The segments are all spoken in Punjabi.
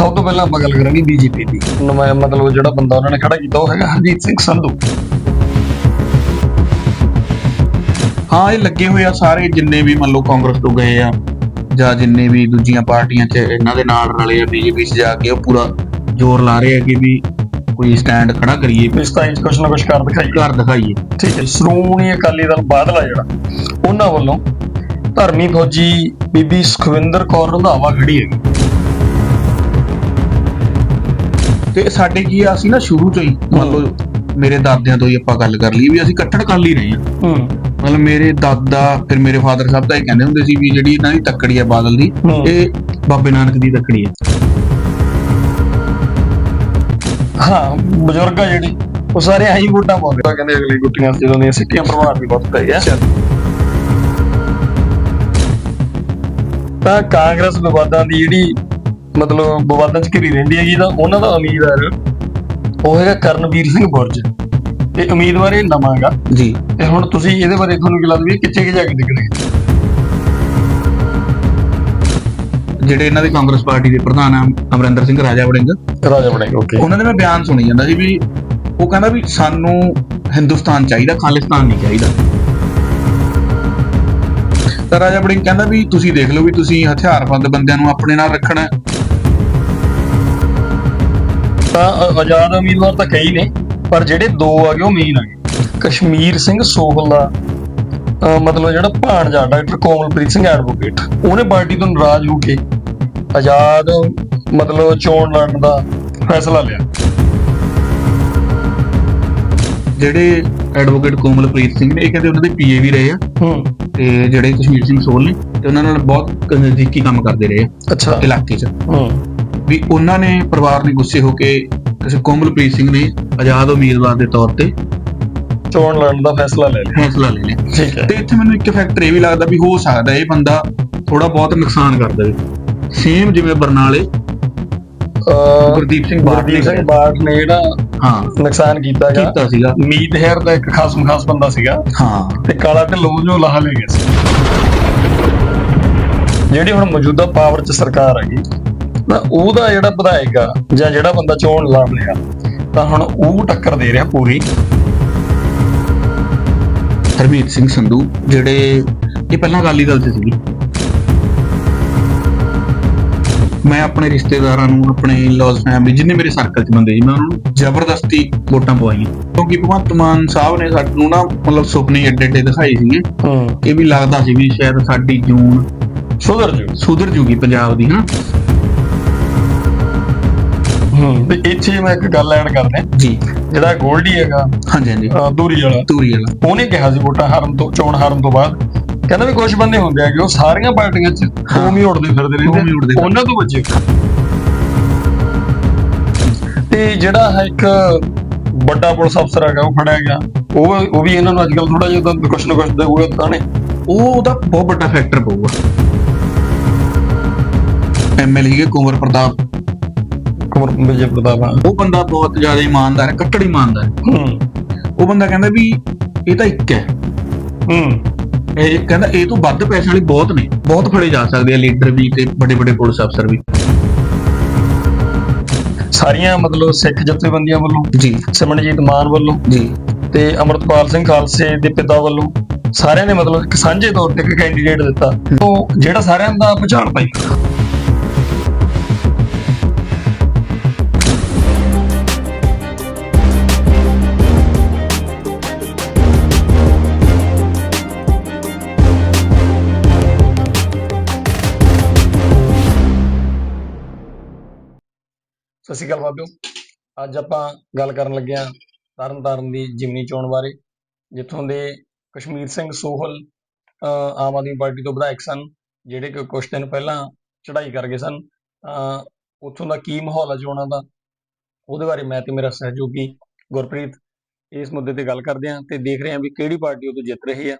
ਸਭ ਤੋਂ ਪਹਿਲਾਂ ਆਪਾਂ ਗੱਲ ਕਰਾਂਗੇ ਬੀਜੇਪੀ ਦੀ। ਨੁਮਾਇ ਮਤਲਬ ਜਿਹੜਾ ਬੰਦਾ ਉਹਨਾਂ ਨੇ ਖੜਾ ਕੀਤਾ ਉਹ ਹੈਗਾ ਹਰਜੀਤ ਸਿੰਘ ਸੰਧੂ। ਹਾਂ ਇਹ ਲੱਗੇ ਹੋਏ ਆ ਸਾਰੇ ਜਿੰਨੇ ਵੀ ਮੰਨ ਲਓ ਕਾਂਗਰਸ ਤੋਂ ਗਏ ਆ ਜਾਂ ਜਿੰਨੇ ਵੀ ਦੂਜੀਆਂ ਪਾਰਟੀਆਂ 'ਚ ਇਹਨਾਂ ਦੇ ਨਾਲ ਰਲੇ ਆ ਬੀਜੇਪੀ 'ਚ ਜਾ ਕੇ ਉਹ ਪੂਰਾ ਜ਼ੋਰ ਲਾ ਰਹੇ ਆ ਕਿ ਵੀ ਕੋਈ ਸਟੈਂਡ ਖੜਾ ਕਰੀਏ। ਇਸ ਤਾਂ ਕੁਛ ਨਾ ਕੁਛ ਕਰ ਦਿਖਾਈ ਘਰ ਦਿਖਾਈਏ। ਠੀਕ ਹੈ ਸ਼੍ਰੋਮਣੀ ਅਕਾਲੀ ਦਲ ਬਾਦਲਾ ਜਿਹੜਾ ਉਹਨਾਂ ਵੱਲੋਂ ਧਰਮੀ ਫੌਜੀ ਬੀਬੀ ਸੁਖਵਿੰਦਰ ਕੌਰ ਰੰਧਾਵਾ ਖੜੀ ਹੈਗੀ। ਤੇ ਸਾਡੇ ਕੀ ਆ ਅਸੀਂ ਨਾ ਸ਼ੁਰੂ ਤੋਂ ਹੀ ਮੰਨ ਲਓ ਮੇਰੇ ਦਾਦਿਆਂ ਤੋਂ ਹੀ ਆਪਾਂ ਗੱਲ ਕਰ ਲਈ ਵੀ ਅਸੀਂ ਕੱਟੜ ਕਰ ਲਈ ਰਹੇ ਆ ਹੂੰ। ਮਤਲਬ ਮੇਰੇ ਦਾਦਾ ਫਿਰ ਮੇਰੇ ਫਾਦਰ ਸਾਹਿਬ ਤਾਂ ਇਹ ਕਹਿੰਦੇ ਹੁੰਦੇ ਸੀ ਵੀ ਜਿਹੜੀ ਇਹਨਾਂ ਦੀ ਤੱਕੜੀ ਆ ਬਾਦਲ ਦੀ ਹੂੰ। ਇਹ ਬਾਬੇ ਨਾਨਕ ਦੀ ਤੱਕੜੀ ਆ। ਹਾਂ ਬਜ਼ੁਰਗ ਆ ਜਿਹੜੀ ਉਹ ਸਾਰੇ ਆਹੀ ਵੋਟਾਂ ਪਾਉਂਦੇ ਆ। ਕਹਿੰਦੇ ਅਗਲੀ ਗੁੱਟੀਆਂ ਜਦੋਂ ਦੀਆਂ ਸਿੱਟੀਆਂ ਪ੍ਰਭਾਵ ਵੀ ਬਹੁਤ ਪਏ ਆ। ਤਾਂ ਕਾਂਗਰਸ ਵਿਵਾਦਾਂ ਦੀ ਜਿਹੜੀ ਮਤਲਬ ਵਿਵਾਦਾਂ 'ਚ ਘਿਰੀ ਰਹਿੰਦੀ ਹੈਗੀ ਤਾਂ ਉਹਨਾਂ ਦਾ ਉਮੀਦਵਾਰ ਉਹ ਹੈਗਾ ਕਰਨਵੀਰ ਸਿੰਘ ਬੁਰਜ। ਤੇ ਉਮੀਦਵਾਰ ਇਹ ਨਵਾਂ ਹੈਗਾ। ਜੀ। ਤੇ ਹੁਣ ਤੁਸੀਂ ਇਹਦੇ ਬਾਰੇ ਤੁਹਾਨੂੰ ਕੀ ਲੱਗਦਾ ਵੀ ਕਿੱਥੇ ਕਿ ਜਾ ਕੇ ਨਿਕਲੇਗਾ ਜਿਹੜੇ ਇਹਨਾਂ ਦੇ ਕਾਂਗਰਸ ਪਾਰਟੀ ਦੇ ਪ੍ਰਧਾਨ ਆ ਅਮਰਿੰਦਰ ਸਿੰਘ ਰਾਜਾ ਵੜਿੰਗ। ਰਾਜਾ ਬਣੇਗਾ ਓਕੇ ਉਹਨਾਂ ਦੇ ਮੈਂ ਬਿਆਨ ਸੁਣੀ ਜਾਂਦਾ ਸੀ ਵੀ ਉਹ ਕਹਿੰਦਾ ਵੀ ਸਾਨੂੰ ਹਿੰਦੁਸਤਾਨ ਚਾਹੀਦਾ ਖਾਲਿਸਤਾਨ ਨਹੀਂ ਚਾਹੀਦਾ। ਤਾਂ ਰਾਜਾ ਵੜਿੰਗ ਕਹਿੰਦਾ ਵੀ ਤੁਸੀਂ ਦੇਖ ਲਓ ਵੀ ਤੁਸੀਂ ਹਥਿਆਰਬੰਦ ਬੰਦਿਆਂ ਨੂੰ ਆਪਣੇ ਨਾਲ ਰੱਖਣਾ ਹੈ। ਤਾਂ ਅ- ਆਜ਼ਾਦ ਉਮੀਦਵਾਰ ਤਾਂ ਕਈ ਨੇ ਪਰ ਜਿਹੜੇ ਦੋ ਆ ਗਏ ਉਹ ਮੇਨ ਆ ਗਏ ਕਸ਼ਮੀਰ ਸਿੰਘ ਸੋਹਲ ਦਾ ਅ, ਮਤਲਬ ਜਿਹੜਾ ਭਾਣਜਾ ਡਾਕਟਰ ਕੋਮਲਪ੍ਰੀਤ ਸਿੰਘ ਐਡਵੋਕੇਟ ਉਹਨੇ ਪਾਰਟੀ ਤੋਂ ਨਾਰਾਜ਼ ਹੋ ਕੇ ਆਜ਼ਾਦ ਮਤਲਬ ਚੋਣ ਲੜਨ ਦਾ ਫੈਸਲਾ ਲਿਆ। ਜਿਹੜੇ ਐਡਵੋਕੇਟ ਕੋਮਲਪ੍ਰੀਤ ਸਿੰਘ ਨੇ ਇਹ ਕਹਿੰਦੇ ਉਹਨਾਂ ਦੇ ਪੀਏ ਵੀ ਰਹੇ ਆ। ਹੂੰ। ਤੇ ਜਿਹੜੇ ਕਸ਼ਮੀਰ ਸਿੰਘ ਸੋਲ ਨੇ ਤੇ ਉਹਨਾਂ ਨਾਲ ਬਹੁਤ ਨਜ਼ਦੀਕੀ ਕੰਮ ਕਰਦੇ ਰਹੇ ਆ। ਅੱਛਾ। ਇਲਾਕੇ 'ਚ। ਹੂੰ। ਵੀ ਉਹਨਾਂ ਨੇ ਪਰਿਵਾਰ ਨੇ ਗੁੱਸੇ ਹੋ ਕੇ ਕਿਸੇ ਕੋਮਲਪ੍ਰੀਤ ਸਿੰਘ ਨੇ ਆਜ਼ਾਦ ਉਮੀਦਵਾਰ ਦੇ ਤੌਰ ਤੇ ਚੋਣ ਲੜਨ ਦਾ ਫੈਸਲਾ ਲੈ ਲਿਆ। ਫੈਸਲਾ ਲੈ ਲਿਆ। ਠੀਕ ਹੈ। ਤੇ ਇੱਥੇ ਮੈਨੂੰ ਇੱਕ ਫੈਕਟਰ ਇਹ ਵੀ ਲੱਗਦਾ ਵੀ ਹੋ ਸਕਦਾ ਇਹ ਬੰਦਾ ਥੋੜਾ ਬਹੁਤ ਨੁਕਸਾਨ ਕਰ ਦੇਵੇ। ਸੇਮ ਜਿਵੇਂ ਬਰਨਾਲੇ ਗੁਰਦੀਪ ਸਿੰਘ ਬਾਠ ਨੇ ਸਿੰਘ ਬਾਠ ਨੇ ਜਿਹੜਾ ਹਾਂ। ਨੁਕਸਾਨ ਕੀਤਾ ਕੀਤਾ ਸੀਗਾ। ਮੀਤ ਹੈਰ ਦਾ ਇੱਕ ਖਾਸ ਬੰਦਾ ਸੀਗਾ। ਹਾਂ। ਤੇ ਕਾਲਾ ਢਿੱਲੋਂ ਜੋ ਲਾਹਾ ਲੈ ਗਿਆ ਸੀ। ਜਿਹੜੀ ਹੁਣ ਮੌਜੂਦਾ ਪਾਵਰ 'ਚ ਸਰਕਾਰ ਹੈਗੀ ਤਾਂ ਉਹਦਾ ਜਿਹੜਾ ਵਿਧਾਇਕ ਆ ਜਾਂ ਜਿਹੜਾ ਬੰਦਾ ਚੋਣ ਲੜ ਰਿਹਾ ਤਾਂ ਹੁਣ ਉਹ ਟੱਕਰ ਦੇ ਰਿਹਾ ਪੂਰੀ। ਹਰਮੀਤ ਸਿੰਘ ਸੰਧੂ ਜਿਹੜੇ ਇਹ ਪਹਿਲਾਂ ਅਕਾਲੀ ਦਲ 'ਚ ਸੀਗੇ। ਮੈਂ ਆਪਣੇ ਰਿਸ਼ਤੇਦਾਰਾਂ ਨੂੰ ਆਪਣੇ ਇਨ-ਲॉज ਫੈਮਿਲੀ ਜਿੰਨੇ ਮੇਰੇ ਸਰਕਲ 'ਚ ਬੰਦੇ ਸੀ ਮੈਂ ਉਹਨਾਂ ਨੂੰ ਜ਼ਬਰਦਸਤੀ ਵੋਟਾਂ ਪਵਾਈਆਂ। ਕਿਉਂਕਿ ਭਗਵੰਤ ਮਾਨ ਸਾਹਿਬ ਨੇ ਸਾਨੂੰ ਨਾ ਮਤਲਬ ਸੁਪਨੇ ਏਡੇ ਏਡੇ ਦਿਖਾਏ ਸੀਗੇ। ਹੂੰ। ਇਹ ਵੀ ਲੱਗਦਾ ਸੀ ਵੀ ਸ਼ਾਇਦ ਸਾਡੀ ਜੂਨ ਸੁਧਰ ਜੂ ਸੁਧਰ ਜੂਗੀ ਪੰਜਾਬ ਦੀ ਹਨਾ? ਹੂੰ ਤੇ ਇੱਥੇ ਮੈਂ ਇੱਕ ਗੱਲ ਐਡ ਕਰਦਾ ਜੀ। ਜਿਹੜਾ ਗੋਲਡੀ ਹੈਗਾ ਹਾਂਜੀ ਹਾਂਜੀ। ਦੂਰੀ ਵਾਲਾ। ਤੂਰੀ ਵਾਲਾ। ਉਹਨੇ ਕਿਹਾ ਸੀ ਵੋਟਾਂ ਹਾਰਨ ਤੋਂ ਚੋਣ ਹਾਰਨ ਤੋਂ ਬਾਅਦ। ਕਹਿੰਦਾ ਵੀ ਕੁਝ ਬੰਦੇ ਹੁੰਦੇ ਆ ਕਿ ਉਹ ਸਾਰੀਆਂ ਪਾਰਟੀਆਂ 'ਚ ਉਵੇਂ ਉੜਦੇ ਫਿਰਦੇ ਰਹਿੰਦੇ। ਉਹਨਾਂ ਤੋਂ ਬਚੇ। ਤੇ ਜਿਹੜਾ ਹੈ ਇੱਕ ਵੱਡਾ ਪੁਲਿਸ ਅਫਸਰ ਹੈਗਾ ਉਹ ਫੜਿਆ ਗਿਆ ਉਹ ਉਹ ਵੀ ਇਹਨਾਂ ਨੂੰ ਅੱਜ ਕੱਲ ਥੋੜਾ ਜਿਹਾ ਤਾਂ ਕੁਛ ਨਾ ਕੁਛ ਦੇਊਗਾ ਤਾਂ ਨੇ ਉਹ ਉਹਦਾ ਬਹੁਤ ਵੱਡਾ ਫੈਕਟਰ ਪਊਗਾ। ਐਮਐਲਏ ਹੈਗੇ ਕੁੰਵਰ ਪ੍ਰਤਾਪ। ਕੁਮਰ ਵਿਜੇ ਪ੍ਰਤਾਪ ਆ। ਉਹ ਬੰਦਾ ਬਹੁਤ ਜ਼ਿਆਦਾ ਇਮਾਨਦਾਰ ਹੈ ਕੱਟੜ ਇਮਾਨਦਾਰ ਹੈ। ਹੂੰ। ਉਹ ਬੰਦਾ ਕਹਿੰਦਾ ਵੀ ਇਹ ਤਾਂ ਇੱਕ ਹੈ। ਹੂੰ। ਇਹ ਕਹਿੰਦਾ ਇਹ ਤੋਂ ਵੱਧ ਪੈਸੇ ਵਾਲੇ ਬਹੁਤ ਨੇ ਬਹੁਤ ਫੜੇ ਜਾ ਸਕਦੇ ਆ ਲੀਡਰ ਵੀ ਤੇ ਵੱਡੇ ਵੱਡੇ ਪੁਲਿਸ ਅਫਸਰ ਵੀ। ਸਾਰੀਆਂ ਮਤਲਬ ਸਿੱਖ ਜਥੇਬੰਦੀਆਂ ਵੱਲੋਂ ਜੀ। ਸਿਮਰਨਜੀਤ ਮਾਨ ਵੱਲੋਂ ਜੀ। ਤੇ ਅਮਰਤਪਾਲ ਸਿੰਘ ਖਾਲਸੇ ਦੇ ਪਿਤਾ ਵੱਲੋਂ ਸਾਰਿਆਂ ਨੇ ਮਤਲਬ ਇੱਕ ਸਾਂਝੇ ਤੌਰ ਤੇ ਇੱਕ ਕੈਂਡੀਡੇਟ ਦਿੱਤਾ। ਉਹ ਜਿਹੜਾ ਸਾਰਿਆਂ ਦਾ ਪਛਾਣ ਪਾਈ ਸਤਿ ਸ਼੍ਰੀ ਅਕਾਲ ਬਾਬਿਓ ਅੱਜ ਆਪਾਂ ਗੱਲ ਕਰਨ ਲੱਗੇ ਹਾਂ ਤਰਨ ਤਾਰਨ ਦੀ ਜਿਮਨੀ ਚੋਣ ਬਾਰੇ ਜਿੱਥੋਂ ਦੇ ਕਸ਼ਮੀਰ ਸਿੰਘ ਸੋਹਲ ਆਮ ਆਦਮੀ ਪਾਰਟੀ ਤੋਂ ਵਿਧਾਇਕ ਸਨ ਜਿਹੜੇ ਕਿ ਕੁਝ ਦਿਨ ਪਹਿਲਾਂ ਚੜ੍ਹਾਈ ਕਰ ਗਏ ਸਨ। ਤਾਂ ਉੱਥੋਂ ਦਾ ਕੀ ਮਾਹੌਲ ਹੈ ਚੋਣਾਂ ਦਾ? ਉਹਦੇ ਬਾਰੇ ਮੈਂ ਤੇ ਮੇਰਾ ਸਹਿਯੋਗੀ ਗੁਰਪ੍ਰੀਤ ਇਸ ਮੁੱਦੇ ਤੇ ਗੱਲ ਕਰਦੇ ਹਾਂ ਤੇ ਦੇਖ ਰਹੇ ਹਾਂ ਵੀ ਕਿਹੜੀ ਪਾਰਟੀ ਉਦੋਂ ਜਿੱਤ ਰਹੀ ਹੈ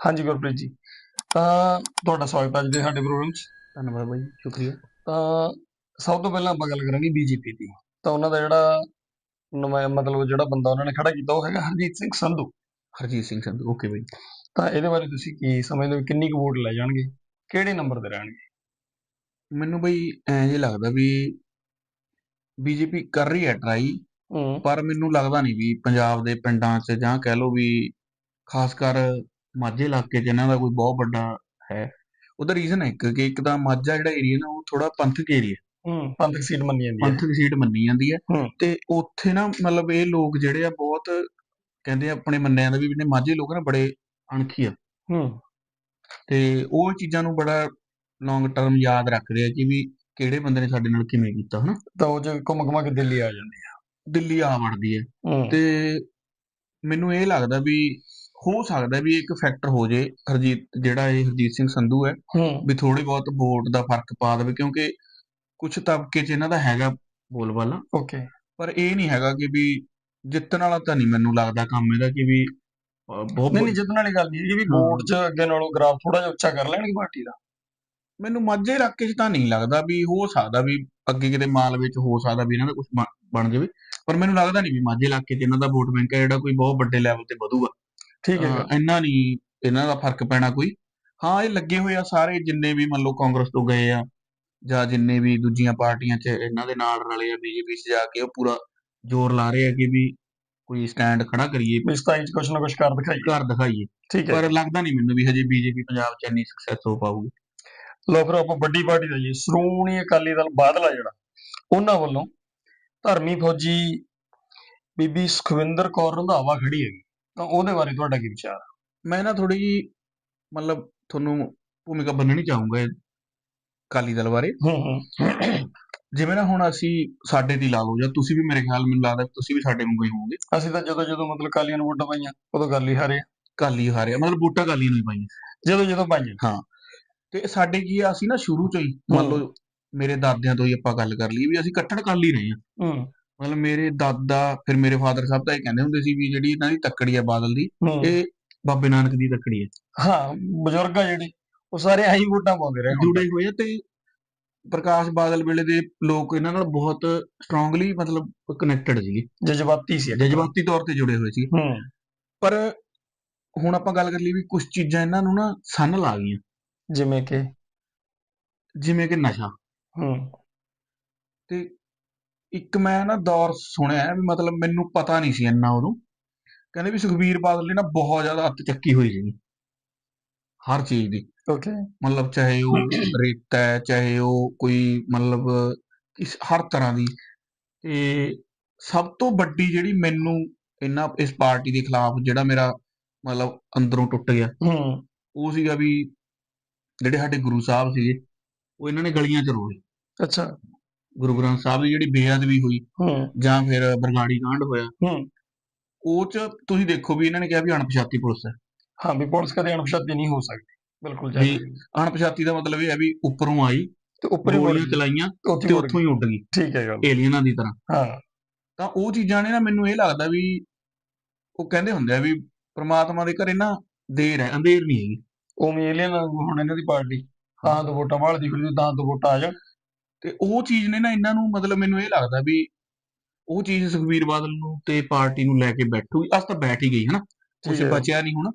ਹਾਂਜੀ ਗੁਰਪ੍ਰੀਤ ਜੀ ਤਾਂ ਤੁਹਾਡਾ ਸਵਾਗਤ ਹੈ ਦੇ ਸਾਡੇ ਪ੍ਰੋਗਰਾਮ 'ਚ। ਧੰਨਵਾਦ ਬਾਈ ਸ਼ੁਕਰੀਆ। ਤਾਂ ਸਭ ਤੋਂ ਪਹਿਲਾਂ ਆਪਾਂ ਗੱਲ ਕਰਾਂਗੇ ਬੀਜੇਪੀ ਦੀ। ਤਾਂ ਉਹਨਾਂ ਦਾ ਜਿਹੜਾ ਮਤਲਬ ਜਿਹੜਾ ਬੰਦਾ ਉਹਨਾਂ ਨੇ ਖੜਾ ਕੀਤਾ ਉਹ ਹੈਗਾ ਹਰਜੀਤ ਸਿੰਘ ਸੰਧੂ। ਹਰਜੀਤ ਸਿੰਘ ਸੰਧੂ ਓਕੇ ਬਾਈ। ਤਾਂ ਇਹਦੇ ਬਾਰੇ ਤੁਸੀਂ ਕੀ ਸਮਝਦੇ ਹੋ? ਕਿੰਨੀ ਕੁ ਵੋਟ ਲੈ ਜਾਣਗੇ? ਕਿਹੜੇ ਨੰਬਰ ਤੇ ਰਹਿਣਗੇ? ਮੈਨੂੰ ਬਈ ਐਂ ਜੇ ਲੱਗਦਾ ਵੀ ਬੀਜੇਪੀ ਕਰ ਰਹੀ ਹੈ ਟਰਾਈ ਪਰ ਮੈਨੂੰ ਲੱਗਦਾ ਨਹੀਂ ਵੀ ਪੰਜਾਬ ਦੇ ਪਿੰਡਾਂ 'ਚ ਜਾਂ ਕਹਿ ਲਓ ਵੀ ਖਾਸ ਕਰ ਮਾਝੇ ਇਲਾਕੇ 'ਚ ਇਹਨਾਂ ਦਾ ਕੋਈ ਬਹੁਤ ਵੱਡਾ ਹੈ। ਉਹਦਾ ਰੀਜ਼ਨ ਹੈ ਇੱਕ ਕਿ ਇੱਕ ਤਾਂ ਮਾਝਾ ਜਿਹੜਾ ਏਰੀਆ ਨਾ ਉਹ ਥੋੜਾ ਪੰਥਕ ਏਰੀਆ ਪੰਥਕ ਸੀਟ ਮੰਨੀ ਜਾਂਦੀ ਹੈ। ਪੰਥਕ ਸੀਟ ਮੰਨੀ ਜਾਂਦੀ ਹੈ। ਤੇ ਉੱਥੇ ਨਾ ਮਤਲਬ ਇਹ ਲੋਕ ਜਿਹੜੇ ਆ ਬਹੁਤ ਕਹਿੰਦੇ ਆ ਆਪਣੇ ਮੰਨਿਆਂ ਦਾ ਵੀ ਜਿਹੜੇ ਮਾਝੇ ਲੋਕ ਨਾ ਬੜੇ ਅਣਖੀ ਆ। ਹੂੰ। ਤੇ ਉਹ ਚੀਜ਼ਾਂ ਨੂੰ ਬੜਾ ਲੌਂਗ ਟਰਮ ਯਾਦ ਰੱਖਦੇ ਆ ਕਿ ਵੀ ਕਿਹੜੇ ਬੰਦੇ ਨੇ ਸਾਡੇ ਨਾਲ ਕਿਵੇਂ ਕੀਤਾ ਹਨਾ? ਤਾਂ ਉਹ ਜੇ ਘੁੰਮ ਘੁਮਾ ਕੇ ਦਿੱਲੀ ਆ ਜਾਂਦੀ ਹੈ ਦਿੱਲੀ ਆ ਵੜਦੀ ਹੈ। ਤੇ ਮੈਨੂੰ ਇਹ ਲੱਗਦਾ ਵੀ ਹੋ ਸਕਦਾ ਵੀ ਇੱਕ ਫੈਕਟਰ ਹੋ ਜੇ ਹਰਜੀਤ ਜਿਹੜਾ ਇਹ ਹਰਜੀਤ ਸਿੰਘ ਸੰਧੂ ਹੂੰ ਵੀ ਥੋੜੀ ਬਹੁਤ ਵੋਟ ਦਾ ਫ਼ਰਕ ਪਾ ਦੇਵੇ ਕਿਉਂਕਿ ਕੁਝ ਤਬਕੇ 'ਚ ਇਹਨਾਂ ਦਾ ਹੈਗਾ ਬੋਲਬਾਲਾ ਓਕੇ ਪਰ ਇਹ ਨਹੀਂ ਹੈਗਾ ਕਿ ਵੀ ਜਿੱਤਣ ਵਾਲਾ ਤਾਂ ਨਹੀਂ ਮੈਨੂੰ ਲੱਗਦਾ ਕੰਮ ਇਹਦਾ ਕਿ ਵੀ ਬਹੁਤ ਨਹੀਂ ਨਹੀਂ ਜਿੱਤਣ ਵਾਲੀ ਗੱਲ ਨਹੀਂ ਇਹ ਵੀ। ਵੋਟ 'ਚ ਅੱਗੇ ਨਾਲੋਂ ਗ੍ਰਾਫ ਥੋੜਾ ਜਿਹਾ ਉੱਚਾ ਕਰ ਲੈਣਗੇ ਪਾਰਟੀ ਦਾ। ਮੈਨੂੰ ਮਾਝੇ ਇਲਾਕੇ 'ਚ ਤਾਂ ਨਹੀਂ ਲੱਗਦਾ ਵੀ ਹੋ ਸਕਦਾ ਵੀ ਅੱਗੇ ਕਿਤੇ ਮਾਲ ਵਿੱਚ ਹੋ ਸਕਦਾ ਵੀ ਇਹਨਾਂ ਦਾ ਕੁਝ ਬਣ ਜਾਵੇ। ਪਰ ਮੈਨੂੰ ਲੱਗਦਾ ਨਹੀਂ ਵੀ ਮਾਝੇ ਇਲਾਕੇ 'ਚ ਇਹਨਾਂ ਦਾ ਵੋਟ ਬੈਂਕ ਹੈ ਜਿਹੜਾ ਕੋਈ ਬਹੁਤ ਵੱਡੇ ਲੈਵਲ ਤੇ ਵਧੂਗਾ। ਠੀਕ ਹੈ ਇੰਨਾ ਨਹੀਂ ਇਹਨਾਂ ਦਾ ਫ਼ਰਕ ਪੈਣਾ ਕੋਈ। ਹਾਂ ਇਹ ਲੱਗੇ ਹੋਏ ਆ ਸਾਰੇ ਜਿੰਨੇ ਵੀ ਮੰਨ ਲਓ ਕਾਂਗਰਸ ਤੋਂ ਗਏ ਆ ਜਾਂ ਜਿੰਨੇ ਵੀ ਦੂਜੀਆਂ ਪਾਰਟੀਆਂ 'ਚ ਇਹਨਾਂ ਦੇ ਨਾਲ ਰਲੇ ਆ ਬੀਜੇਪੀ 'ਚ ਜਾ ਕੇ ਉਹ ਪੂਰਾ ਜ਼ੋਰ ਲਾ ਰਹੇ ਆ ਕਿ ਵੀ ਕੋਈ ਸਟੈਂਡ ਖੜਾ ਕਰੀਏ। 27 'ਚ ਕੁਛ ਨਾ ਕੁਛ ਕਰ ਦਿਖਾਈ ਘਰ ਦਿਖਾਈਏ। ਠੀਕ ਹੈ। ਪਰ ਲੱਗਦਾ ਨਹੀਂ ਮੈਨੂੰ ਵੀ ਹਜੇ ਬੀਜੇਪੀ ਪੰਜਾਬ 'ਚ ਇੰਨੀ ਸਕਸੈਸ ਹੋ ਪਾਊਗੀ। ਲੋ ਫਿਰ ਆਪਾਂ ਵੱਡੀ ਪਾਰਟੀ ਦਾ ਜੀ ਸ਼੍ਰੋਮਣੀ ਅਕਾਲੀ ਦਲ ਬਾਦਲਾ ਜਿਹੜਾ ਉਹਨਾਂ ਵੱਲੋਂ ਧਰਮੀ ਫੌਜੀ ਬੀਬੀ ਸੁਖਵਿੰਦਰ ਕੌਰ ਰੰਧਾਵਾ ਖੜੀ ਹੈਗੀ। ਤਾਂ ਉਹਦੇ ਬਾਰੇ ਤੁਹਾਡਾ ਕੀ ਵਿਚਾਰ ਹੈ? ਮੈਂ ਨਾ ਥੋੜੀ ਜੀ ਮਤਲਬ ਤੁਹਾਨੂੰ ਭੂਮਿਕਾ ਬੰਨਣੀ ਚਾਹੂੰਗਾ। ਅਕਾਲੀ ਦਲ ਬਾਰੇ। ਹੂੰ ਹੂੰ। ਜਿਵੇਂ ਨਾ ਹੁਣ ਅਸੀਂ ਸਾਡੇ ਦੀ ਲਾ ਲਓ ਜਾਂ ਤੁਸੀਂ ਵੀ ਮੇਰੇ ਖਿਆਲ ਮੈਨੂੰ ਲੱਗਦਾ ਤੁਸੀਂ ਵੀ ਸਾਡੇ ਵਾਂਗੂ ਹੀ ਹੋਵੋਗੇ। ਅਸੀਂ ਤਾਂ ਜਦੋਂ ਜਦੋਂ ਮਤਲਬ ਕਾਲੀਆਂ ਨੂੰ ਵੋਟਾਂ ਪਾਈਆਂ ਉਦੋਂ ਹੀ ਹਾਰੇ ਅਕਾਲੀ ਹਾਰਿਆ ਮਤਲਬ ਵੋਟਾਂ ਅਕਾਲੀਆਂ ਨੂੰ ਹੀ ਪਾਈਆਂ। ਜਦੋਂ ਜਦੋਂ ਪਾਈਆਂ। ਤੇ ਸਾਡੇ ਕੀ ਆ ਅਸੀਂ ਨਾ ਸ਼ੁਰੂ ਤੋਂ ਹੀ ਮੰਨ ਲਓ ਮੇਰੇ ਦਾਦਿਆਂ ਤੋਂ ਹੀ ਆਪਾਂ ਗੱਲ ਕਰ ਲਈਏ ਵੀ ਅਸੀਂ ਕੱਟੜ ਅਕਾਲੀ ਰਹੇ ਹਾਂ ਹੂੰ। ਮਤਲਬ ਮੇਰੇ ਦਾਦਾ ਫਿਰ ਮੇਰੇ ਫਾਦਰ ਸਾਹਿਬ ਤਾਂ ਇਹ ਕਹਿੰਦੇ ਹੁੰਦੇ ਸੀ ਵੀ ਜਿਹੜੀ ਇਹਨਾਂ ਦੀ ਤੱਕੜੀ ਆ ਬਾਦਲ ਦੀ ਹੂੰ। ਇਹ ਬਾਬੇ ਨਾਨਕ ਦੀ ਤੱਕੜੀ ਹੈ ਹਾਂ ਬਜ਼ੁਰਗ ਆ ਜਿਹੜੇ। ਉਹ ਸਾਰੇ ਆਹੀ ਵੋਟਾਂ ਪਾਉਂਦੇ ਰਹੇ ਜੁੜੇ ਹੋਏ ਆ ਤੇ ਪ੍ਰਕਾਸ਼ ਬਾਦਲ ਵੇਲੇ ਦੇ ਲੋਕ ਇਹਨਾਂ ਨਾਲ ਬਹੁਤ ਸਟਰੋਂਗਲੀ ਮਤਲਬ ਕਨੈਕਟਡ ਸੀਗੇ। ਜਜ਼ਬਾਤੀ ਸੀ। ਜਜ਼ਬਾਤੀ ਤੌਰ ਤੇ ਜੁੜੇ ਹੋਏ ਸੀ ਪਰ ਹੁਣ ਆਪਾਂ ਗੱਲ ਕਰ ਲਈ ਵੀ ਕੁਝ ਚੀਜ਼ਾਂ ਇਹਨਾਂ ਨੂੰ ਨਾ ਸੰਨ ਲਾ ਗਈਆਂ। ਜਿਵੇਂ ਕਿ? ਜਿਵੇਂ ਕਿ ਨਸ਼ਾ। ਹੂੰ। ਤੇ ਇੱਕ ਮੈਂ ਨਾ ਦੌਰ ਸੁਣਿਆ ਵੀ ਮਤਲਬ ਮੈਨੂੰ ਪਤਾ ਨਹੀਂ ਸੀ ਇੰਨਾ ਉਦੋਂ। ਕਹਿੰਦੇ ਵੀ ਸੁਖਬੀਰ ਬਾਦਲ ਨੇ ਨਾ ਬਹੁਤ ਜ਼ਿਆਦਾ ਅੱਤ ਚੱਕੀ ਹੋਈ ਸੀ ਹਰ ਚੀਜ਼ ਦੀ। ਓਕੇ ਮਤਲਬ ਚਾਹੇ ਉਹ ਰੇਤਾ ਹੈ ਚਾਹੇ ਉਹ ਕੋਈ ਮਤਲਬ ਇਸ ਹਰ ਤਰ੍ਹਾਂ ਦੀ। ਤੇ ਸਭ ਤੋਂ ਵੱਡੀ ਜਿਹੜੀ ਮੈਨੂੰ ਇਹਨਾਂ ਇਸ ਪਾਰਟੀ ਦੇ ਖਿਲਾਫ ਜਿਹੜਾ ਮੇਰਾ ਮਤਲਬ ਅੰਦਰੋਂ ਟੁੱਟ ਗਿਆ ਹੂੰ। ਉਹ ਸੀਗਾ ਵੀ ਜਿਹੜੇ ਸਾਡੇ ਗੁਰੂ ਸਾਹਿਬ ਸੀਗੇ ਉਹ ਇਹਨਾਂ ਨੇ ਗਲੀਆਂ 'ਚ ਰੋਲੇ ਅੱਛਾ। ਗੁਰੂ ਗ੍ਰੰਥ ਸਾਹਿਬ ਦੀ ਜਿਹੜੀ ਬੇਅਦਬੀ ਹੋਈ ਹੂੰ। ਜਾਂ ਫਿਰ ਬਰਗਾੜੀ ਕਾਂਡ ਹੋਇਆ ਹੂੰ। ਉਹ 'ਚ ਤੁਸੀਂ ਦੇਖੋ ਵੀ ਇਹਨਾਂ ਨੇ ਕਿਹਾ ਵੀ ਅਣਪਛਾਤੀ ਪੁਲਿਸ ਹੈ। ਹਾਂ ਵੀ ਪੁਲਿਸ ਕਦੇ ਅਣਪਛਾਤੀ ਨਹੀਂ ਹੋ ਸਕਦੀ। ਬਿਲਕੁਲ ਜੀ ਅਣਪਛਾਤੀ ਦਾ ਮਤਲਬ ਇਹ ਹੈ ਵੀ ਉੱਪਰੋਂ ਆਈ ਤੇ ਉੱਪਰ ਹੀ ਗੋਲੀਆਂ ਚਲਾਈਆਂ ਤੇ ਉੱਥੋਂ ਹੀ ਉੱਡ ਗਈ। ਠੀਕ ਹੈ ਗੱਲ ਏਲੀਅਨਾਂ ਦੀ ਤਰ੍ਹਾਂ। ਹਾਂ। ਤਾਂ ਉਹ ਚੀਜ਼ਾਂ ਨੇ ਨਾ ਮੈਨੂੰ ਇਹ ਲੱਗਦਾ ਵੀ ਉਹ ਕਹਿੰਦੇ ਹੁੰਦੇ ਆ ਵੀ ਪ੍ਰਮਾਤਮਾ ਦੇ ਘਰੇ ਨਾ ਦੇਰ ਹੈ ਅੰਧੇਰ ਨਹੀਂ ਹੈਗੀ। ਉਵੇਂ ਏਲੀਅਨ ਹੁਣ ਇਹਨਾਂ ਦੀ ਪਾਰਟੀ। ਤਾਂ ਤੋਂ ਵੋਟਾਂ ਵਾਲਦੀ ਫਿਰਦੀ ਤਾਂ ਤੋਂ ਵੋਟਾਂ ਆ ਜਾਣ। ਤੇ ਉਹ ਚੀਜ਼ ਨੇ ਨਾ ਇਹਨਾਂ ਨੂੰ ਮਤਲਬ ਮੈਨੂੰ ਇਹ ਲੱਗਦਾ ਵੀ ਉਹ ਚੀਜ਼ ਸੁਖਬੀਰ ਬਾਦਲ ਨੂੰ ਤੇ ਪਾਰਟੀ ਨੂੰ ਲੈ ਕੇ ਬੈਠੂਗੀ ਅਸ ਤਾਂ ਬੈਠ ਹੀ ਗਈ ਹਨਾ? ਕੁਝ ਠੀਕ ਹੈ। ਬਚਿਆ ਨਹੀਂ ਹੁਣ।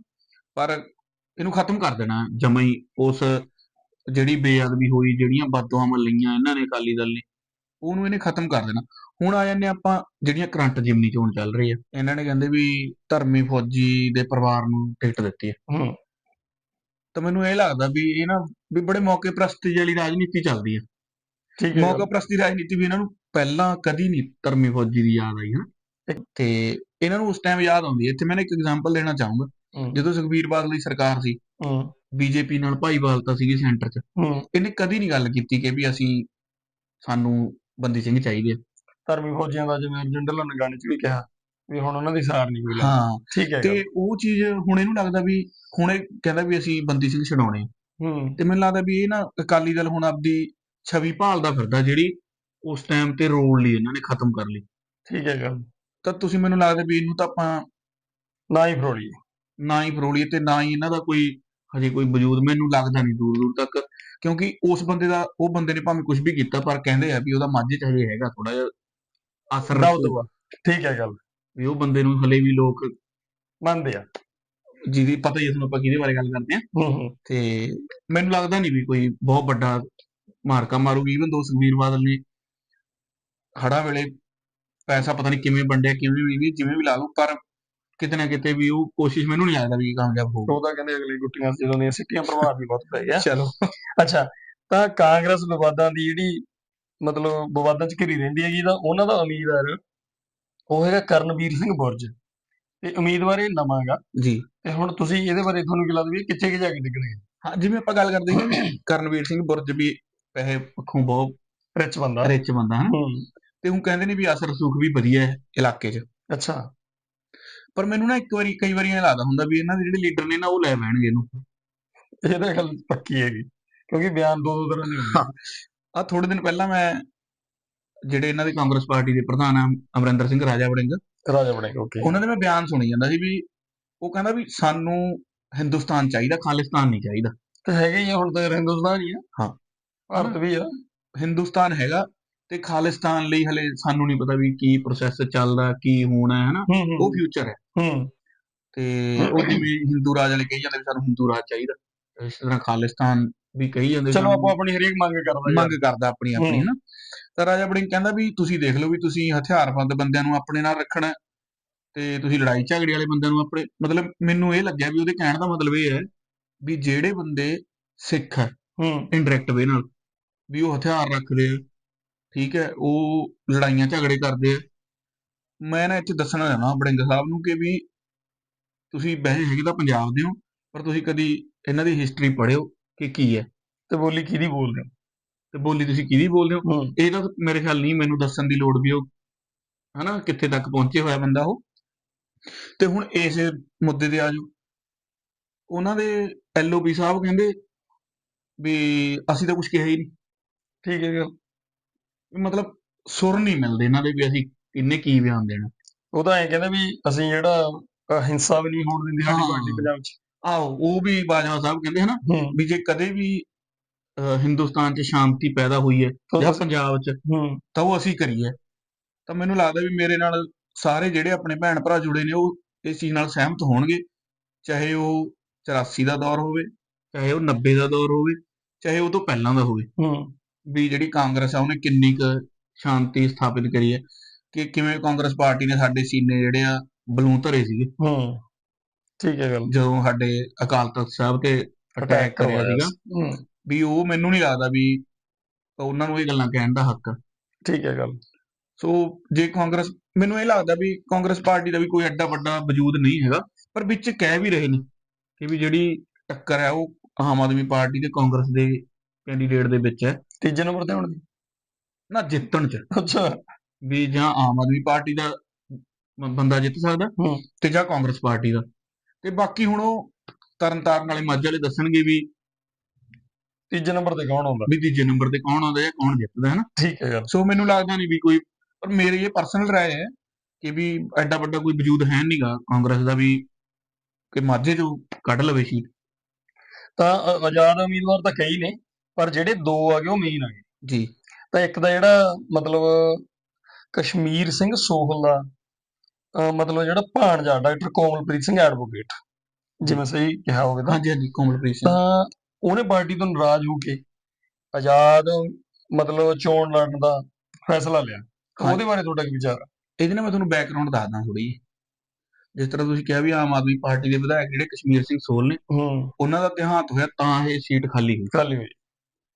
ਪਰ ਇਹਨੂੰ ਖਤਮ ਕਰ ਦੇਣਾ ਜਮਾਂ ਹੀ। ਉਸ ਜਿਹੜੀ ਬੇਅਦਬੀ ਹੋਈ ਜਿਹੜੀਆਂ ਬਦਦੁਆਵਾਂ ਲਈਆਂ ਇਹਨਾਂ ਨੇ ਅਕਾਲੀ ਦਲ ਨੇ ਉਹਨੂੰ ਇਹਨੇ ਖਤਮ ਕਰ ਦੇਣਾ। ਹੁਣ ਆ ਜਾਂਦੇ ਆਪਾਂ ਜਿਹੜੀਆਂ ਕਰੰਟ ਜਿਮਨੀ ਚੋਣ ਚੱਲ ਰਹੀ ਆ ਇਹਨਾਂ ਨੇ ਕਹਿੰਦੇ ਵੀ ਧਰਮੀ ਫੌਜੀ ਦੇ ਪਰਿਵਾਰ ਨੂੰ ਟਿਕਟ ਦਿੱਤੀ ਹੈ ਹੂੰ। ਤਾਂ ਮੈਨੂੰ ਇਹ ਲੱਗਦਾ ਵੀ ਇਹ ਨਾ ਵੀ ਬੜੇ ਮੌਕੇ ਪ੍ਰਸਤੀ ਵਾਲੀ ਰਾਜਨੀਤੀ ਚੱਲਦੀ ਹੈ ਠੀਕ ਹੈ। ਮੌਕਾ। ਪ੍ਰਸਤੀ ਰਾਜਨੀਤੀ ਵੀ ਇਹਨਾਂ ਨੂੰ ਪਹਿਲਾਂ ਕਦੀ ਨਹੀਂ ਧਰਮੀ ਫੌਜੀ ਦੀ ਯਾਦ ਆਈ ਹੈ ਤੇ ਇਹਨਾਂ ਨੂੰ ਉਸ ਟਾਈਮ ਯਾਦ ਆਉਂਦੀ ਹੈ ਇੱਥੇ ਮੈਂ ਇੱਕ ਐਗਜ਼ਾਮਪਲ ਲੈਣਾ ਚਾਹੂੰਗਾ। ਜਦੋਂ ਸੁਖਬੀਰ ਬਾਦਲ ਦੀ ਸਰਕਾਰ ਸੀ ਹੂੰ। ਬੀਜੇਪੀ ਨਾਲ ਭਾਈਵਾਲਤਾ ਸੀਗੀ ਸੈਂਟਰ 'ਚ। ਇਹਨੇ ਕਦੀ ਨਹੀਂ ਗੱਲ ਕੀਤੀ ਕਿ ਵੀ ਅਸੀਂ ਸਾਨੂੰ ਬੰਦੀ ਸਿੰਘ ਚਾਹੀਦੇ ਆ। ਧਰਮੀ ਫੌਜੀਆਂ ਦਾ ਜਿਵੇਂ ਅਰਜਨ ਢਿੱਲੋਂ ਨੇ ਗਾਣੇ 'ਚ ਵੀ ਕਿਹਾ ਵੀ ਹੁਣ ਉਹਨਾਂ ਦੀ ਸਾਰ ਨਹੀਂ ਕੋਈ ਲੱਗਦੀ ਹਾਂ। ਠੀਕ ਹੈ। ਤੇ ਉਹ ਚੀਜ਼ ਹੁਣ ਇਹਨੂੰ ਲੱਗਦਾ ਵੀ ਹੁਣ ਇਹ ਕਹਿੰਦਾ ਵੀ ਅਸੀਂ ਬੰਦੀ ਸਿੰਘ ਛਡਾਉਣੇ ਆ। ਹੂੰ। ਤੇ ਮੈਨੂੰ ਲੱਗਦਾ ਵੀ ਇਹ ਨਾ ਅਕਾਲੀ ਦਲ ਹੁਣ ਆਪਦੀ ਛਵੀ ਭਾਲਦਾ ਫਿਰਦਾ ਜਿਹੜੀ ਉਸ ਟਾਈਮ ਤੇ ਰੋਲ ਲਈ ਇਹਨਾਂ ਨੇ ਖਤਮ ਕਰ ਲਈ। ਠੀਕ ਹੈ ਗੱਲ। ਤਾਂ ਤੁਸੀਂ ਮੈਨੂੰ ਲੱਗਦਾ ਵੀ ਇਹਨੂੰ ਤਾਂ ਆਪਾਂ ਨਾ ਹੀ ਫਰੋੜੀ ਨਾ ਹੀ ਫਰੋਲੀਏ ਤੇ ਨਾ ਹੀ ਇਹਨਾਂ ਦਾ ਕੋਈ ਹਜੇ ਕੋਈ ਵਜੂਦ ਮੈਨੂੰ ਲੱਗਦਾ ਨਹੀਂ ਦੂਰ ਦੂਰ ਤੱਕ ਕਿਉਂਕਿ ਉਸ ਬੰਦੇ ਦਾ ਉਹ ਬੰਦੇ ਨੇ ਭਾਵੇਂ ਕੁਝ ਵੀ ਕੀਤਾ ਪਰ ਕਹਿੰਦੇ ਆ ਵੀ ਉਹਦਾ ਮਾਝੇ ਚ ਹਜੇ ਹੈਗਾ ਥੋੜਾ ਜਿਹਾ ਅਸਰ ਦਬਦਬਾ ਠੀਕ ਹੈ ਗੱਲ। ਵੀ ਉਹ ਬੰਦੇ ਨੂੰ ਹਲੇ ਵੀ ਲੋਕ ਮੰਨਦੇ ਆ। ਜਿਹਦੀ ਪਤਾ ਹੀ ਹੈ ਤੁਹਾਨੂੰ ਆਪਾਂ ਕਿਹਦੇ ਬਾਰੇ ਗੱਲ ਕਰਦੇ ਆ। ਤੇ ਮੈਨੂੰ ਲੱਗਦਾ ਨਹੀਂ ਵੀ ਕੋਈ ਬਹੁਤ ਵੱਡਾ ਮਾਰਕਾ ਮਾਰੂਗੀ। ਇਵਨ ਦੋ ਸੁਖਬੀਰ ਬਾਦਲ ਨੇ ਹੜ੍ਹਾਂ ਵੇਲੇ ਪੈਸਾ ਪਤਾ ਨਹੀਂ ਕਿਵੇਂ ਵੰਡਿਆ ਕਿਵੇਂ ਵੀ ਵੀ ਜਿਵੇਂ ਵੀ ਲਾ ਲਓ ਪਰ ਕਿਤੇ ਨਾ ਕਿਤੇ ਵੀ ਉਹ ਕੋਸ਼ਿਸ਼ ਮੈਨੂੰ ਨਹੀਂ ਲੱਗਦਾ ਵੀ ਕਾਮਯਾਬ ਹੋਊ ਉਹ ਤਾਂ ਕਹਿੰਦੇ ਅਗਲੀ ਗੁੱਟੀਆਂ ਜਦੋਂ ਦੀਆਂ ਸਿੱਟੀਆਂ ਪ੍ਰਭਾਵ ਵੀ ਬਹੁਤ ਪੈ ਗਿਆ ਚਲੋ। ਅੱਛਾ ਤਾਂ ਕਾਂਗਰਸ ਵਿਵਾਦਾਂ ਦੀ ਜਿਹੜੀ ਮਤਲਬ ਵਿਵਾਦਾਂ 'ਚ ਘਿਰੀ ਰਹਿੰਦੀ ਹੈਗੀ ਤਾਂ ਉਹਨਾਂ ਦਾ ਉਮੀਦਵਾਰ ਉਹ ਹੈਗਾ ਕਰਨਵੀਰ ਸਿੰਘ ਬੁਰਜ। ਤੇ ਉਮੀਦਵਾਰ ਇਹ ਨਵਾਂ ਗਾ ਜੀ। ਤੇ ਹੁਣ ਤੁਸੀਂ ਇਹਦੇ ਬਾਰੇ ਤੁਹਾਨੂੰ ਕੀ ਲੱਗਦਾ ਵੀ ਕਿੱਥੇ ਕਿ ਜਾ ਕੇ ਡਿੱਗਣਗੇ? ਹਾਂ ਜਿਵੇਂ ਆਪਾਂ ਗੱਲ ਕਰਦੇ ਹਾਂ ਕਰਨਵੀਰ ਸਿੰਘ ਬੁਰਜ ਵੀ ਪੈਸੇ ਪੱਖੋਂ ਬਹੁਤ ਰਿਚ ਬੰਦਾ। ਰਿਚ ਬੰਦਾ ਹੂੰ। ਤੇ ਉਹ ਕਹਿੰਦੇ ਨੇ ਵੀ ਅਸਰ ਸੁਖ ਵੀ ਵਧੀਆ ਹੈ ਇਲਾਕੇ 'ਚ। ਅੱਛਾ। ਪਰ ਮੈਨੂੰ ਨਾ ਇੱਕ ਵਾਰੀ ਕਈ ਵਾਰੀ ਇਹ ਲੱਗਦਾ ਹੁੰਦਾ ਵੀ ਇਹਨਾਂ ਦੇ ਜਿਹੜੇ ਲੀਡਰ ਨੇ ਨਾ ਉਹ ਲੈ ਬਹਿਣਗੇ ਇਹਨੂੰ। ਇਹ ਤਾਂ ਗੱਲ ਪੱਕੀ ਹੈਗੀ ਕਿਉਂਕਿ ਬਿਆਨ ਦੋ ਦੋ ਤਰ੍ਹਾਂ ਦੇ ਹੁੰਦੇ ਆ। ਥੋੜੇ ਦਿਨ ਪਹਿਲਾਂ ਮੈਂ ਜਿਹੜੇ ਇਹਨਾਂ ਦੀ ਕਾਂਗਰਸ ਪਾਰਟੀ ਦੇ ਪ੍ਰਧਾਨ ਆ ਅਮਰਿੰਦਰ ਸਿੰਘ ਰਾਜਾ ਵੜਿੰਗ। ਰਾਜਾ ਬਣੇਗਾ ਓਕੇ ਉਹਨਾਂ ਦੇ ਮੈਂ ਬਿਆਨ ਸੁਣੀ ਜਾਂਦਾ ਸੀ ਵੀ ਉਹ ਕਹਿੰਦਾ ਵੀ ਸਾਨੂੰ ਹਿੰਦੁਸਤਾਨ ਚਾਹੀਦਾ ਖਾਲਿਸਤਾਨ ਨਹੀਂ ਚਾਹੀਦਾ। ਤੇ ਹੈਗੇ ਹੀ ਹੁਣ ਤਾਂ ਹਿੰਦੁਸਤਾਨ ਹੀ ਆ। ਹਾਂ। ਭਾਰਤ ਵੀ ਆ। ਹਿੰਦੁਸਤਾਨ ਹੈਗਾ ਤੇ ਖਾਲਿਸਤਾਨ ਲਈ ਹਲੇ ਸਾਨੂੰ ਨਹੀਂ ਪਤਾ ਵੀ ਕੀ ਪ੍ਰੋਸੈਸ ਚੱਲਦਾ ਕੀ ਹੋਣਾ ਹੈ ਹਨਾ ਉਹ ਫਿਊਚਰ ਹੈ। ਹੂੰ। ਤੇ ਉਹ ਜਿਵੇਂ ਹਿੰਦੂ ਰਾਜ ਵਾਲੇ ਕਹੀ ਜਾਂਦੇ ਵੀ ਸਾਨੂੰ ਹਿੰਦੂ ਰਾਜ ਚਾਹੀਦਾ। ਇਸ ਤਰ੍ਹਾਂ ਖਾਲਿਸਤਾਨ ਵੀ ਕਹੀ ਜਾਂਦੇ ਚਲੋ ਆਪੋ ਆਪਣੀ ਹਰੇਕ ਮੰਗ ਕਰਦਾ। ਮੰਗ ਕਰਦਾ ਆਪਣੀ ਆਪਣੀ ਹੂੰ। ਹਨਾ? ਤਾਂ ਰਾਜਾ ਵੜਿੰਗ ਕਹਿੰਦਾ ਵੀ ਤੁਸੀਂ ਦੇਖ ਲਓ ਵੀ ਤੁਸੀਂ ਹਥਿਆਰਬੰਦ ਬੰਦਿਆਂ ਨੂੰ ਆਪਣੇ ਨਾਲ ਰੱਖਣਾ ਤੇ ਤੁਸੀਂ ਲੜਾਈ ਝਗੜੇ ਵਾਲੇ ਬੰਦਿਆਂ ਨੂੰ ਆਪਣੇ ਮਤਲਬ ਮੈਨੂੰ ਇਹ ਲੱਗਿਆ ਵੀ ਉਹਦੇ ਕਹਿਣ ਦਾ ਮਤਲਬ ਇਹ ਹੈ ਵੀ ਜਿਹੜੇ ਬੰਦੇ ਸਿੱਖ ਹੈ ਹੂੰ। ਇਨਡਾਇਰੈਕਟ ਵੇ ਨਾਲ ਵੀ ਉਹ ਹਥਿਆਰ ਰੱਖਦੇ ਆ ਠੀਕ ਹੈ ਉਹ ਲੜਾਈਆਂ ਝਗੜੇ ਕਰਦੇ ਆ। ਮੈਂ ਨਾ ਇੱਥੇ ਦੱਸਣਾ ਚਾਹੁੰਦਾ ਵੜਿੰਗ ਸਾਹਿਬ ਨੂੰ ਕਿ ਵੀ ਤੁਸੀਂ ਵੈਸੇ ਹੈਗੇ ਤਾਂ ਪੰਜਾਬ ਦੇ ਹੋ ਪਰ ਤੁਸੀਂ ਕਦੀ ਇਹਨਾਂ ਦੀ ਹਿਸਟਰੀ ਪੜ੍ਹਿਓ ਕਿ ਕੀ ਹੈ। ਤੇ ਬੋਲੀ ਕਿਹਦੀ ਬੋਲਦੇ ਹੋ? ਤੇ ਬੋਲੀ ਤੁਸੀਂ ਕਿਹਦੀ ਬੋਲਦੇ ਹੋ? ਹੂੰ। ਇਹ ਤਾਂ ਮੇਰੇ ਖਿਆਲ ਨਹੀਂ ਮੈਨੂੰ ਦੱਸਣ ਦੀ ਲੋੜ ਵੀ ਉਹ ਹਨਾ ਕਿੱਥੇ ਤੱਕ ਪਹੁੰਚੇ ਹੋਇਆ ਬੰਦਾ ਉਹ। ਤੇ ਹੁਣ ਇਸ ਮੁੱਦੇ ਤੇ ਆਜੋ ਉਹਨਾਂ ਦੇ ਐਲਓਪੀ ਸਾਹਿਬ ਕਹਿੰਦੇ ਵੀ ਅਸੀਂ ਤਾਂ ਕੁਝ ਕਿਹਾ ਹੀ ਨਹੀਂ। ਠੀਕ ਹੈ ਮਤਲਬ ਸੁਰ ਨਹੀਂ ਮਿਲਦੇ ਇਹਨਾਂ ਦੇ ਵੀ ਅਸੀਂ ਕਿੰਨੇ ਕੀ ਬਿਆਨ ਦੇਣਾ। ਉਹ ਤਾਂ ਐਂ ਕਹਿੰਦੇ ਵੀ ਅਸੀਂ ਜਿਹੜਾ ਹਿੰਸਾ ਵੀ ਨਹੀਂ ਹੋਣ ਦਿੰਦੇ ਸਾਡੀ। ਪਾਰਟੀ ਪੰਜਾਬ 'ਚ। ਆਹੋ ਉਹ ਵੀ ਬਾਜਵਾ ਸਾਹਿਬ ਕਹਿੰਦੇ ਹਨਾ ਵੀ ਜੇ ਕਦੇ ਵੀ ਹਿੰਦੁਸਤਾਨ 'ਚ ਸ਼ਾਂਤੀ ਪੈਦਾ ਹੋਈ ਹੈ ਜਾਂ ਪੰਜਾਬ 'ਚ ਤਾਂ ਉਹ ਅਸੀਂ ਕਰੀਏ। ਤਾਂ ਮੈਨੂੰ ਲੱਗਦਾ ਵੀ ਮੇਰੇ ਨਾਲ ਸਾਰੇ ਜਿਹੜੇ ਆਪਣੇ ਭੈਣ ਭਰਾ ਜੁੜੇ ਨੇ ਉਹ ਇਸ ਚੀਜ਼ ਨਾਲ ਸਹਿਮਤ ਹੋਣਗੇ। ਚਾਹੇ ਉਹ 84 ਦਾ ਦੌਰ ਹੋਵੇ ਚਾਹੇ ਉਹ 90 ਦਾ ਦੌਰ ਹੋਵੇ ਚਾਹੇ ਉਹ ਤੋਂ ਪਹਿਲਾਂ ਦਾ ਹੋਵੇ। ਵੀ ਜਿਹੜੀ ਕਾਂਗਰਸ ਆ ਉਹਨੇ ਕਿੰਨੀ ਕੁ ਸ਼ਾਂਤੀ ਸਥਾਪਿਤ ਕਰੀ ਹੈ? ਕਿ ਕਿਵੇਂ ਕਾਂਗਰਸ ਪਾਰਟੀ ਨੇ ਸਾਡੇ ਸੀਨੇ ਜਿਹੜੇ ਆ ਬਲੂਨ ਧਰੇ ਸੀਗੇ? ਹੂੰ ਠੀਕ ਹੈ ਗੱਲ। ਜਦੋਂ ਸਾਡੇ ਅਕਾਲ ਤਖਤ ਸਾਹਿਬ ਤੇ ਅਟੈਕ ਕਰਿਆ ਸੀਗਾ ਵੀ ਉਹ ਮੈਨੂੰ ਨਹੀਂ ਲੱਗਦਾ ਵੀ ਉਹਨਾਂ ਨੂੰ ਇਹ ਗੱਲਾਂ ਕਹਿਣ ਦਾ ਹੱਕ। ਠੀਕ ਹੈ ਗੱਲ। ਸੋ ਜੇ ਕਾਂਗਰਸ ਮੈਨੂੰ ਇਹ ਲੱਗਦਾ ਵੀ ਕਾਂਗਰਸ ਪਾਰਟੀ ਦਾ ਵੀ ਕੋਈ ਐਡਾ ਵੱਡਾ ਵਜੂਦ ਨਹੀਂ ਹੈਗਾ ਪਰ ਵਿੱਚ ਕਹਿ ਵੀ ਰਹੇ ਨੇ ਕਿ ਵੀ ਜਿਹੜੀ ਟੱਕਰ ਹੈ ਉਹ ਆਮ ਆਦਮੀ ਪਾਰਟੀ ਤੇ ਕਾਂਗਰਸ ਦੇ ਕੈਂਡੀਡੇਟ ਦੇ ਵਿੱਚ ਹੈ। ਤੀਜੇ ਨੰਬਰ ਤੇ ਹੁਣ ਦੀ? ਨਾ ਜਿੱਤਣ ਚ। ਅੱਛਾ। ਵੀ ਜਾਂ ਆਮ ਆਦਮੀ ਪਾਰਟੀ ਦਾ ਬੰਦਾ ਜਿੱਤ ਸਕਦਾ। ਤੇ ਜਾਂ ਕਾਂਗਰਸ ਪਾਰਟੀ ਦਾ। ਤੇ ਬਾਕੀ ਹੁਣ ਉਹ ਤਰਨਤਾਰਨ ਵਾਲੇ ਮਾਝੇ ਵਾਲੇ ਦੱਸਣਗੇ ਵੀ ਤੀਜੇ ਨੰਬਰ ਤੇ ਕੌਣ ਆਉਂਦਾ? ਵੀ ਤੀਜੇ ਨੰਬਰ ਤੇ ਕੌਣ ਆਉਂਦਾ ਜਾਂ ਕੌਣ ਜਿੱਤਦਾ ਹੈ ਨਾ ਠੀਕ ਹੈ ਗੱਲ ਸੋ ਮੈਨੂੰ ਲੱਗਦਾ ਨਹੀਂ ਵੀ ਕੋਈ ਪਰ ਮੇਰੀ ਇਹ ਪਰਸਨਲ ਰਾਏ ਹੈ ਕਿ ਵੀ ਐਡਾ ਵੱਡਾ ਕੋਈ ਵਜੂਦ ਹੈ ਨਹੀਂਗਾ ਕਾਂਗਰਸ ਦਾ ਵੀ ਕਿ ਮਾਝੇ ਚੋਂ ਕੱਢ ਲਵੇ ਸੀਟ। ਤਾਂ ਆਜ਼ਾਦ ਉਮੀਦਵਾਰ ਤਾਂ ਕਈ ਨੇ। ਪਰ ਜਿਹੜੇ ਦੋ ਆ ਗਏ ਉਹ ਮੇਨ ਆ ਗਏ ਜੀ। ਤਾਂ ਇੱਕ ਦਾ ਜਿਹੜਾ ਮਤਲਬ ਕਸ਼ਮੀਰ ਸਿੰਘ ਸੋਹਲ ਦਾ ਮਤਲਬ ਜਿਹੜਾ ਭਾਣਜਾ ਡਾਕਟਰ ਕੋਮਲਪ੍ਰੀਤ ਸਿੰਘ ਐਡਵੋਕੇਟ ਜਿਵੇਂ ਸਹੀ ਕਿਹਾ ਹੋਵੇ ਤਾਂ। ਹਾਂਜੀ ਹਾਂਜੀ ਕੋਮਲਪ੍ਰੀਤ ਸਿੰਘ। ਤਾਂ ਉਹਨੇ ਪਾਰਟੀ ਤੋਂ ਨਾਰਾਜ਼ ਹੋ ਕੇ ਆਜ਼ਾਦ ਮਤਲਬ ਚੋਣ ਲੜਨ ਦਾ ਫੈਸਲਾ ਲਿਆ। ਉਹਦੇ ਬਾਰੇ ਤੁਹਾਡਾ ਕੀ ਵਿਚਾਰ ਹੈ ਇਹਦੇ ਨਾਲ ਮੈਂ ਤੁਹਾਨੂੰ ਬੈਕਗ੍ਰਾਉਂਡ ਦੱਸਦਾ ਥੋੜੀ ਜਿਸ ਤਰ੍ਹਾਂ ਤੁਸੀਂ ਕਿਹਾ ਵੀ ਆਮ ਆਦਮੀ ਪਾਰਟੀ ਦੇ ਵਿਧਾਇਕ ਜਿਹੜੇ ਕਸ਼ਮੀਰ ਸਿੰਘ ਸੋਲ ਨੇ ਉਹਨਾਂ ਦਾ ਦੇਹਾਂਤ ਹੋਇਆ ਤਾਂ ਇਹ ਸੀਟ ਖਾਲੀ ਹੋਈ। ਖਾਲੀ ਹੋਈ।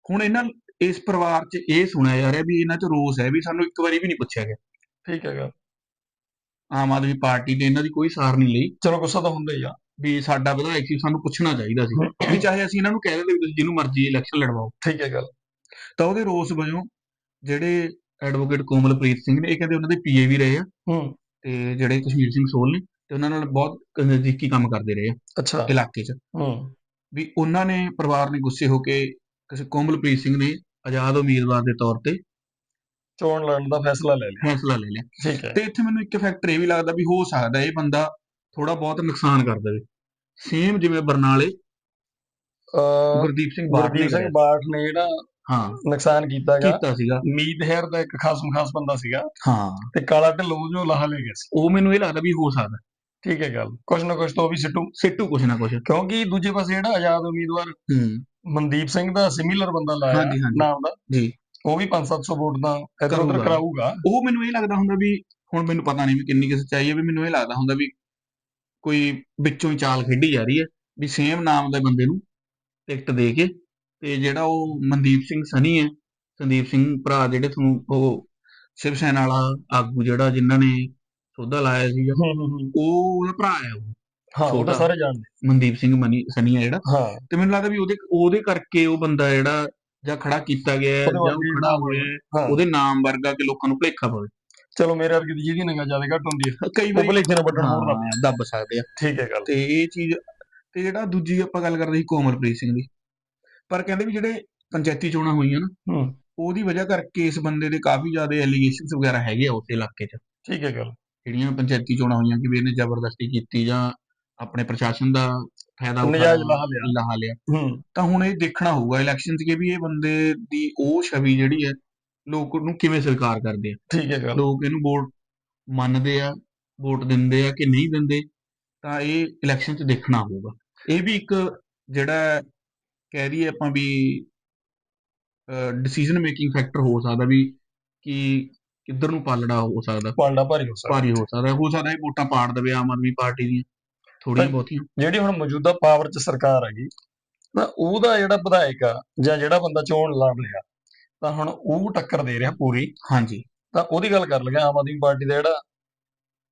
ਹੁਣ ਇਹਨਾਂ ਇਸ ਪਰਿਵਾਰ 'ਚ ਇਹ ਸੁਣਿਆ ਜਾ ਰਿਹਾ ਵੀ ਇਹਨਾਂ 'ਚ ਰੋਸ ਹੈ ਵੀ ਸਾਨੂੰ ਇੱਕ ਵਾਰੀ ਵੀ ਨਹੀਂ ਪੁੱਛਿਆ ਗਿਆ। ਠੀਕ ਹੈਗਾ ਆਮ ਆਦਮੀ ਪਾਰਟੀ ਨੇ ਇਹਨਾਂ ਦੀ ਕੋਈ ਸਾਰ ਨਹੀਂ ਲਈ। ਚਲੋ ਗੁੱਸਾ ਤਾਂ ਹੁੰਦਾ ਹੀ ਆ। ਵੀ ਸਾਡਾ ਵਿਧਾਇਕ ਸੀ ਸਾਨੂੰ ਪੁੱਛਣਾ ਚਾਹੀਦਾ ਸੀ। ਵੀ ਚਾਹੇ ਅਸੀਂ ਇਹਨਾਂ ਨੂੰ ਕਹਿ ਦਿੰਦੇ ਵੀ ਤੁਸੀਂ ਜਿਹਨੂੰ ਮਰਜ਼ੀ ਇਲੈਕਸ਼ਨ ਲੜਵਾਓ। ਠੀਕ ਹੈ ਗੱਲ। ਤਾਂ ਉਹਦੇ ਰੋਸ ਵਜੋਂ ਜਿਹੜੇ ਐਡਵੋਕੇਟ ਕੋਮਲਪ੍ਰੀਤ ਸਿੰਘ ਨੇ ਇਹ ਕਹਿੰਦੇ ਉਹਨਾਂ ਦੇ ਪੀਏ ਵੀ ਰਹੇ ਆ। ਹੂੰ। ਤੇ ਜਿਹੜੇ ਕਸ਼ਮੀਰ ਸਿੰਘ ਸੋਲ ਨੇ ਤੇ ਉਹਨਾਂ ਨਾਲ ਬਹੁਤ ਨਜ਼ਦੀਕੀ ਕੰਮ ਕਰਦੇ ਰਹੇ ਆ ਅੱਛਾ। ਇਲਾਕੇ 'ਚ। ਹੂੰ। ਵੀ ਉਹਨਾਂ ਨੇ ਪਰਿਵਾਰ ਨੇ ਗੁੱਸੇ ਹੋ ਕੇ ਕੋਮਲਪ੍ਰੀਤ ਸਿੰਘ ਨੇ ਆਜ਼ਾਦ ਉਮੀਦਵਾਰ ਦੇ ਤੌਰ ਤੇ ਚੋਣ ਲੜਨ ਦਾ ਫੈਸਲਾ ਲੈ ਲਿਆ। ਫੈਸਲਾ ਲੈ ਲਿਆ। ਠੀਕ ਹੈ। ਤੇ ਇੱਥੇ ਮੈਨੂੰ ਇੱਕ ਫੈਕਟਰ ਇਹ ਵੀ ਲੱਗਦਾ ਵੀ ਹੋ ਸਕਦਾ ਇਹ ਬੰਦਾ ਥੋੜਾ ਬਹੁਤ ਨੁਕਸਾਨ ਕਰ ਦੇਵੇ। ਸੇਮ ਜਿਵੇਂ ਬਰਨਾਲੇ ਅ ਗੁਰਦੀਪ ਸਿੰਘ ਬਾਠ ਨੇ ਗੁਰਦੀਪ ਸਿੰਘ ਕਰਿਆ। ਬਾਠ ਨੇ ਜਿਹੜਾ ਹਾਂ। ਨੁਕਸਾਨ ਕੀਤਾ ਹੈਗਾ ਕੀਤਾ ਸੀਗਾ। ਮੀਤ ਹੈਰ ਦਾ ਇੱਕ ਖਾਸਮ ਖਾਸ ਬੰਦਾ ਸੀਗਾ। ਹਾਂ। ਤੇ ਕਾਲਾ ਢਿੱਲੋਂ ਜੋ ਲਾਹਾ ਲੈ ਗਿਆ ਸੀ। ਉਹ ਮੈਨੂੰ ਇਹ ਲੱਗਦਾ ਵੀ ਹੋ ਸਕਦਾ। ਠੀਕ ਹੈ ਗੱਲ। ਕੁਛ ਨਾ ਕੁਛ ਤਾਂ ਉਹ ਵੀ ਸਿੱਟੂ। ਸਿੱਟੂ ਕੁਛ ਨਾ ਕੁਛ। ਕਿਉਂਕਿ ਦੂਜੇ ਪਾਸੇ ਜਿਹੜਾ ਆਜ਼ਾਦ ਉਮੀਦਵਾਰ ਹੂੰ। ਮਨਦੀਪ ਸਿੰਘ ਦਾ ਸਿਮਿਲਰ ਬੰਦਾ ਲਾਇਆ ਹਾਂਜੀ, ਹਾਂਜੀ। ਨਾਮ ਦਾ। ਜੀ। ਉਹ ਵੀ 5-700 ਵੋਟ ਦਾ ਇਧਰ ਉਧਰ ਕਰੂਗਾ। ਕਰਾਊਗਾ। ਉਹ ਮੈਨੂੰ ਇਹ ਲੱਗਦਾ ਹੁੰਦਾ ਵੀ ਹੁਣ ਮੈਨੂੰ ਪਤਾ ਨਹੀਂ ਵੀ ਕਿੰਨੀ ਕੁ ਸੱਚਾਈ ਹੈ ਵੀ ਮੈਨੂੰ ਇਹ ਲੱਗਦਾ ਹੁੰਦਾ ਵੀ ਕੋਈ ਵਿੱਚੋਂ ਹੀ ਚਾਲ ਖੇਡੀ ਜਾ ਰਹੀ ਹੈ ਵੀ ਸੇਮ ਨਾਮ ਦੇ ਬੰਦੇ ਨੂੰ ਟਿਕਟ ਦੇ ਕੇ ਤੇ ਜਿਹੜਾ ਉਹ ਮਨਦੀਪ ਸਿੰਘ ਸਨੀ ਹੈ ਸੰਦੀਪ ਸਿੰਘ ਭਰਾ ਜਿਹੜੇ ਤੁਹਾਨੂੰ ਉਹ ਸ਼ਿਵ ਸੈਨਾ ਵਾਲਾ ਆਗੂ ਜਿਹੜਾ ਜਿਨ੍ਹਾਂ ਨੇ ਸੋਧਾ ਲਾਇਆ ਸੀਗਾ ਹੂੰ। ਉਹ ਉਹਦਾ ਭਰਾ ਹੈ ਉਹ। ਹਾਂ ਉਹ ਤਾਂ ਛੋਟਾ। ਸਾਰੇ ਜਾਣਦੇ। ਮਨਦੀਪ ਸਿੰਘ ਮਨੀ ਸਨੀ ਹੈ ਜਿਹੜਾ। ਹਾਂ। ਤੇ ਮੈਨੂੰ ਲੱਗਦਾ ਵੀ ਉਹਦੇ ਉਹਦੇ ਕਰਕੇ ਉਹ ਬੰਦਾ ਜਿਹੜਾ ਜਾਂ ਖੜਾ ਕੀਤਾ ਗਿਆ ਹੈ, ਜਾਂ ਖੜਾ ਹੋਇਆ ਉਹਦੇ ਨਾਮ ਵਰਗਾ ਕਿ ਲੋਕਾਂ ਨੂੰ ਭੁਲੇਖਾ ਪਵੇ। ਚਲੋ ਮੇਰੇ ਵਰਗੀ ਦੀ ਜਿਹਦੀ ਨਿਗਾਹ ਜ਼ਿਆਦਾ ਘੱਟ ਹੁੰਦੀ ਹੈ ਕਈ ਵਾਰੀ ਭੁਲੇਖੇ ਨਾਲ ਵੱਢਣ ਹੋਰ ਲੱਗ ਹਾਂ, ਦੱਬ ਸਕਦੇ ਆ। ਠੀਕ ਹੈ ਗੱਲ। ਤੇ ਇਹ ਚੀਜ਼ ਤੇ ਜਿਹੜਾ ਦੂਜੀ ਆਪਾਂ ਗੱਲ ਕਰਦੇ ਸੀ ਕੋਮਲਪ੍ਰੀਤ ਸਿੰਘ ਦੀ। ਪਰ ਕਹਿੰਦੇ ਵੀ ਜਿਹੜੇ ਪੰਚਾਇਤੀ ਚੋਣਾਂ ਹੋਈਆਂ ਨਾ ਹੂੰ। ਉਹਦੀ ਵਜ੍ਹਾ ਕਰਕੇ ਇਸ ਬੰਦੇ ਦੇ ਕਾਫੀ ਜ਼ਿਆਦਾ ਐਲੀਗੇਸ਼ਨਸ ਵਗੈਰਾ ਹੈਗੇ ਆ ਉਸ ਇਲਾਕੇ 'ਚ। ਠੀਕ ਹੈ ਗੱਲ। ਜਿਹੜੀਆਂ ਪੰਚਾਇਤੀ ਚੋਣਾਂ ਹੋਈਆਂ ਕਿ ਵੀ ਇਹਨੇ ਜ਼ਬਰਦਸਤੀ ਕੀਤੀ ਜਾਂ ਆਪਣੇ ਪ੍ਰਸ਼ਾਸਨ ਦਾ ਫਾਇਦਾ ਨਜਾਇਜ਼ ਲਾਹਾ ਲਿਆ। ਲਾਹਾ ਲਿਆ। ਹੂੰ। ਤਾਂ ਹੁਣ ਇਹ ਦੇਖਣਾ ਹੋਊਗਾ ਇਲੈਕਸ਼ਨ 'ਚ ਕਿ ਵੀ ਇਹ ਬੰਦੇ ਦੀ ਉਹ ਛਵੀ ਜਿਹੜੀ ਹੈ ਲੋਕ ਉਹਨੂੰ ਕਿਵੇਂ ਸਵੀਕਾਰ ਕਰਦੇ ਆ? ਠੀਕ ਹੈ ਗੱਲ। ਲੋਕ ਇਹਨੂੰ ਵੋਟ ਮੰਨਦੇ ਆ ਵੋਟ ਦਿੰਦੇ ਆ ਕਿ ਨਹੀਂ ਦਿੰਦੇ ਤਾਂ ਇਹ ਇਲੈਕਸ਼ਨ 'ਚ ਦੇਖਣਾ ਹੋਊਗਾ। ਇਹ ਵੀ ਇੱਕ ਜਿਹੜਾ ਕਹਿ ਦਈਏ ਆਪਾਂ ਵੀ ਡਿਸੀਜਨ ਮੇਕਿੰਗ ਫੈਕਟਰ ਹੋ ਸਕਦਾ ਵੀ ਕਿ ਕਿੱਧਰ ਨੂੰ ਪਾਲੜਾ ਹੋ ਸਕਦਾ। ਪਾਲਡਾ ਭਾਰੀ ਹੋ ਸਕਦਾ। ਭਾਰੀ ਹੋ ਸਕਦਾ। ਹੋ ਸਕਦਾ ਇਹ ਵੋਟਾਂ ਪਾੜ ਦੇਵੇ ਆਮ ਆਦਮੀ ਪਾਰਟੀ ਦੀਆਂ। ਥੋੜੀਆਂ ਬਹੁਤੀਆਂ। ਜਿਹੜੀ ਹੁਣ ਮੌਜੂਦਾ ਪਾਵਰ 'ਚ ਸਰਕਾਰ ਹੈਗੀ ਤਾਂ ਉਹਦਾ ਜਿਹੜਾ ਵਿਧਾਇਕ ਆ ਜਾਂ ਜਿਹੜਾ ਬੰਦਾ ਚੋਣ ਲੜ ਲਿਆ ਤਾਂ ਹੁਣ ਉਹ ਟੱਕਰ ਦੇ ਰਿਹਾ ਪੂਰੀ। ਹਾਂਜੀ। ਤਾਂ ਉਹਦੀ ਗੱਲ ਕਰ ਲਈਏ ਆਮ ਆਦਮੀ ਪਾਰਟੀ ਦਾ ਜਿਹੜਾ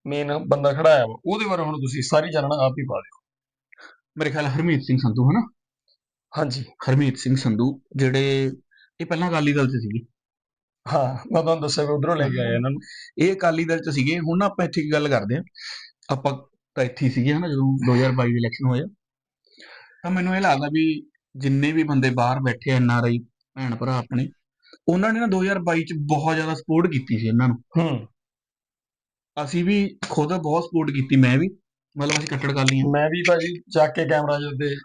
ਮੇਨ ਬੰਦਾ ਖੜਾਇਆ ਵਾ ਉਹਦੇ ਬਾਰੇ ਹੁਣ ਤੁਸੀਂ ਸਾਰੀ ਚਾਨਣਾ ਆਪ ਹੀ ਪਾ ਦਿਓ। ਮੇਰੇ ਖਿਆਲ ਹਰਮੀਤ ਸਿੰਘ ਸੰਧੂ ਹਨਾ? ਹਾਂਜੀ। ਹਰਮੀਤ ਸਿੰਘ ਸੰਧੂ ਜਿਹੜੇ ਇਹ ਪਹਿਲਾਂ ਅਕਾਲੀ ਦਲ 'ਚ ਸੀਗੇ। ਹਾਂ ਮੈਂ ਤੁਹਾਨੂੰ ਦੱਸਿਆ ਵੀ ਉਧਰੋਂ ਲੈ ਕੇ ਆਏ ਇਹਨਾਂ ਨੂੰ। ਇਹ ਅਕਾਲੀ ਦਲ 'ਚ ਸੀਗੇ ਹੁਣ ਆਪਾਂ ਇੱਥੇ ਕੀ ਗੱਲ ਕਰਦੇ ਆ ਆਪਾਂ ਤਾਂ ਇੱਥੇ ਸੀਗੇ ਹਨਾ ਜਦੋਂ 2022 ਦੇ ਇਲੈਕਸ਼ਨ ਹੋਇਆ ਤਾਂ ਮੈਨੂੰ ਇਹ ਲੱਗਦਾ ਵੀ ਜਿੰਨੇ ਵੀ ਬੰਦੇ ਬਾਹਰ ਬੈਠੇ ਐਨ ਆਰ ਆਈ ਭੈਣ ਭਰਾ ਆਪਣੇ ਉਹਨਾਂ ਨੇ ਨਾ 2022 ਚ ਬਹੁਤ ਜ਼ਿਆਦਾ ਸਪੋਰਟ ਕੀਤੀ ਸੀ ਇਹਨਾਂ ਨੂੰ। ਹੂੰ। ਅਸੀਂ ਵੀ ਖੁਦ ਬਹੁਤ ਸਪੋਰਟ ਕੀਤੀ ਮੈਂ ਵੀ ਮਤਲਬ ਅਸੀਂ ਕੱਟੜ ਕਾਲੀ ਹਾਂ ਮੈਂ ਵੀ ਭਾਜੀ ਚੱਕ ਕੇ ਕੈਮਰਾ ਜਿਹਦੇ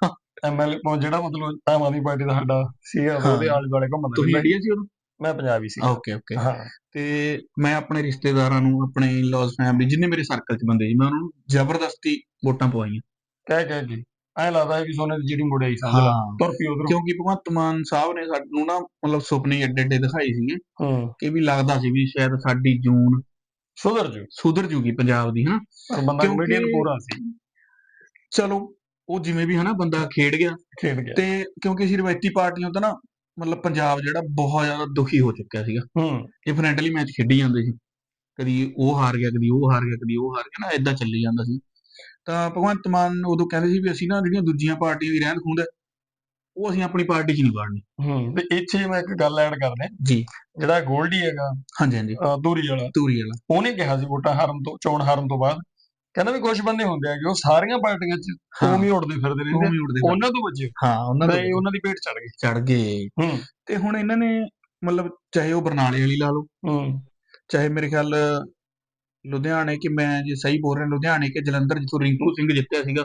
ਐਮਐਲਏ ਜਿਹੜਾ ਮਤਲਬ ਆਮ ਆਦਮੀ ਪਾਰਟੀ ਦਾ ਸਾਡਾ ਸੀਗਾ। ਉਹਦੇ ਆਲੇ ਦੁਆਲੇ ਘੁੰਮਦਾ ਤੁਸੀਂ ਰਹਿੰਦਾ। ਇੰਡੀਆ ਸੀ ਉਦੋਂ? ਮੈਂ ਪੰਜਾਬੀ ਸੀ। ਓਕੇ ਓਕੇ ਹਾਂ। ਤੇ ਮੈਂ ਆਪਣੇ ਰਿਸ਼ਤੇਦਾਰਾਂ ਨੂੰ ਆਪਣੇ ਇਨ-ਲॉज ਫੈਮਿਲੀ ਜਿੰਨੇ ਮੇਰੇ ਸਰਕਲ 'ਚ ਬੰਦੇ ਸੀ ਮੈਂ ਉਹਨਾਂ ਨੂੰ ਜ਼ਬਰਦਸਤੀ ਵੋਟਾਂ ਪਵਾਈਆਂ। ਕਹਿ ਕਹਿ ਕੇ। ਐ ਲੱਗਦਾ ਹੈ ਵੀ ਸੋਨੇ ਦੀ ਜਿਹੜੀ ਮੁੜਿਆ ਹੀ ਸਮਝ ਲਾ ਤੁਰ ਪਈ ਉਧਰੋਂ। ਕਿਉਂਕਿ ਭਗਵੰਤ ਮਾਨ ਸਾਹਿਬ ਨੇ ਸਾਨੂੰ ਨਾ ਮਤਲਬ ਸੁਪਨੇ ਏਡੇ ਏਡੇ ਦਿਖਾਏ ਸੀਗੇ ਹੂੰ। ਕਿ ਵੀ ਲੱਗਦਾ ਸੀ ਵੀ ਸ਼ਾਇਦ ਸਾਡੀ ਜੂਨ ਸੁਧਰ ਜੂ। ਸੁਧਰ ਜੂਗੀ ਪੰਜਾਬ ਦੀ ਹਨਾ? ਪਰ ਬੰਦਾ ਕਮੇਡੀਅਨ ਪੂਰਾ ਸੀ। ਚਲੋ ਉਹ ਜਿਵੇਂ ਵੀ ਹਨਾ ਬੰਦਾ ਖੇਡ ਗਿਆ। ਖੇਡ ਗਿਆ। ਤੇ ਕਿਉਂਕਿ ਅਸੀਂ ਰਵਾਇਤੀ ਪਾਰਟੀਆਂ ਤੋਂ ਨਾ ਮਤਲਬ ਪੰਜਾਬ ਜਿਹੜਾ ਬਹੁਤ ਜ਼ਿਆਦਾ ਦੁਖੀ ਹੋ ਚੁੱਕਿਆ ਸੀਗਾ। ਹੂੰ। ਇਹ ਫਰੈਂਡਲੀ ਮੈਚ ਖੇਡੀ ਜਾਂਦੇ ਸੀ। ਕਦੀ ਉਹ ਹਾਰ ਗਿਆ ਕਦੀ ਉਹ ਹਾਰ ਗਿਆ ਕਦੀ ਉਹ ਹਾਰ ਗਿਆ ਨਾ ਇਦਾਂ ਚੱਲੀ ਜਾਂਦਾ ਸੀ। ਤਾਂ ਭਗਵੰਤ ਮਾਨ ਉਦੋਂ ਕਹਿੰਦੇ ਸੀ ਵੀ ਅਸੀਂ ਨਾ ਜਿਹੜੀਆਂ ਦੂਜੀਆਂ ਪਾਰਟੀਆਂ ਦੀ ਰਹਿੰਦ ਖੂੰਹਦ ਹੈ ਉਹ ਅਸੀਂ ਆਪਣੀ ਪਾਰਟੀ 'ਚ ਨਹੀਂ ਵਾੜਨੀ। ਹੂੰ। ਤੇ ਇੱਥੇ ਮੈਂ ਇੱਕ ਗੱਲ ਐਡ ਕਰਦੇ ਜੀ। ਜਿਹੜਾ ਗੋਲਡੀ ਹੈਗਾ ਹਾਂਜੀ ਹਾਂਜੀ। ਦੂਰੀ ਵਾਲਾ ਤੂਰੀ ਵਾਲਾ। ਉਹਨੇ ਕਿਹਾ ਸੀ ਵੋਟਾਂ ਹਾਰਨ ਤੋਂ ਚੋਣ ਹਾਰਨ ਤੋਂ ਬਾਅਦ ਕਹਿੰਦਾ ਵੀ ਕੁਝ ਬੰਦੇ ਹੁੰਦੇ ਆ ਕਿ ਉਹ ਸਾਰੀਆਂ ਪਾਰਟੀਆਂ 'ਚ ਹੀ। ਉੜਦੇ ਫਿਰਦੇ ਰਹਿੰਦੇ ਆ। ਉਹਨਾਂ ਤੋਂ ਬਚੇ। ਹਾਂ ਉਹਨਾਂ ਦੇ ਉਹਨਾਂ ਦੀ ਭੇਟ ਚੜ ਗਈ। ਚੜ ਗਏ। ਤੇ ਹੁਣ ਇਹਨਾਂ ਨੇ ਮਤਲਬ ਚਾਹੇ ਉਹ ਬਰਨਾਲੇ ਵਾਲੀ ਲਾ ਲਓ ਹੂੰ। ਚਾਹੇ ਮੇਰੇ ਖਿਆਲ ਲੁਧਿਆਣੇ ਕਿ ਮੈਂ ਜੇ ਸਹੀ ਬੋਲ ਰਿਹਾ ਲੁਧਿਆਣੇ ਕਿ ਜਲੰਧਰ ਜਿੱਥੋਂ ਰਿੰਕੂ ਸਿੰਘ ਜਿੱਤਿਆ ਸੀਗਾ।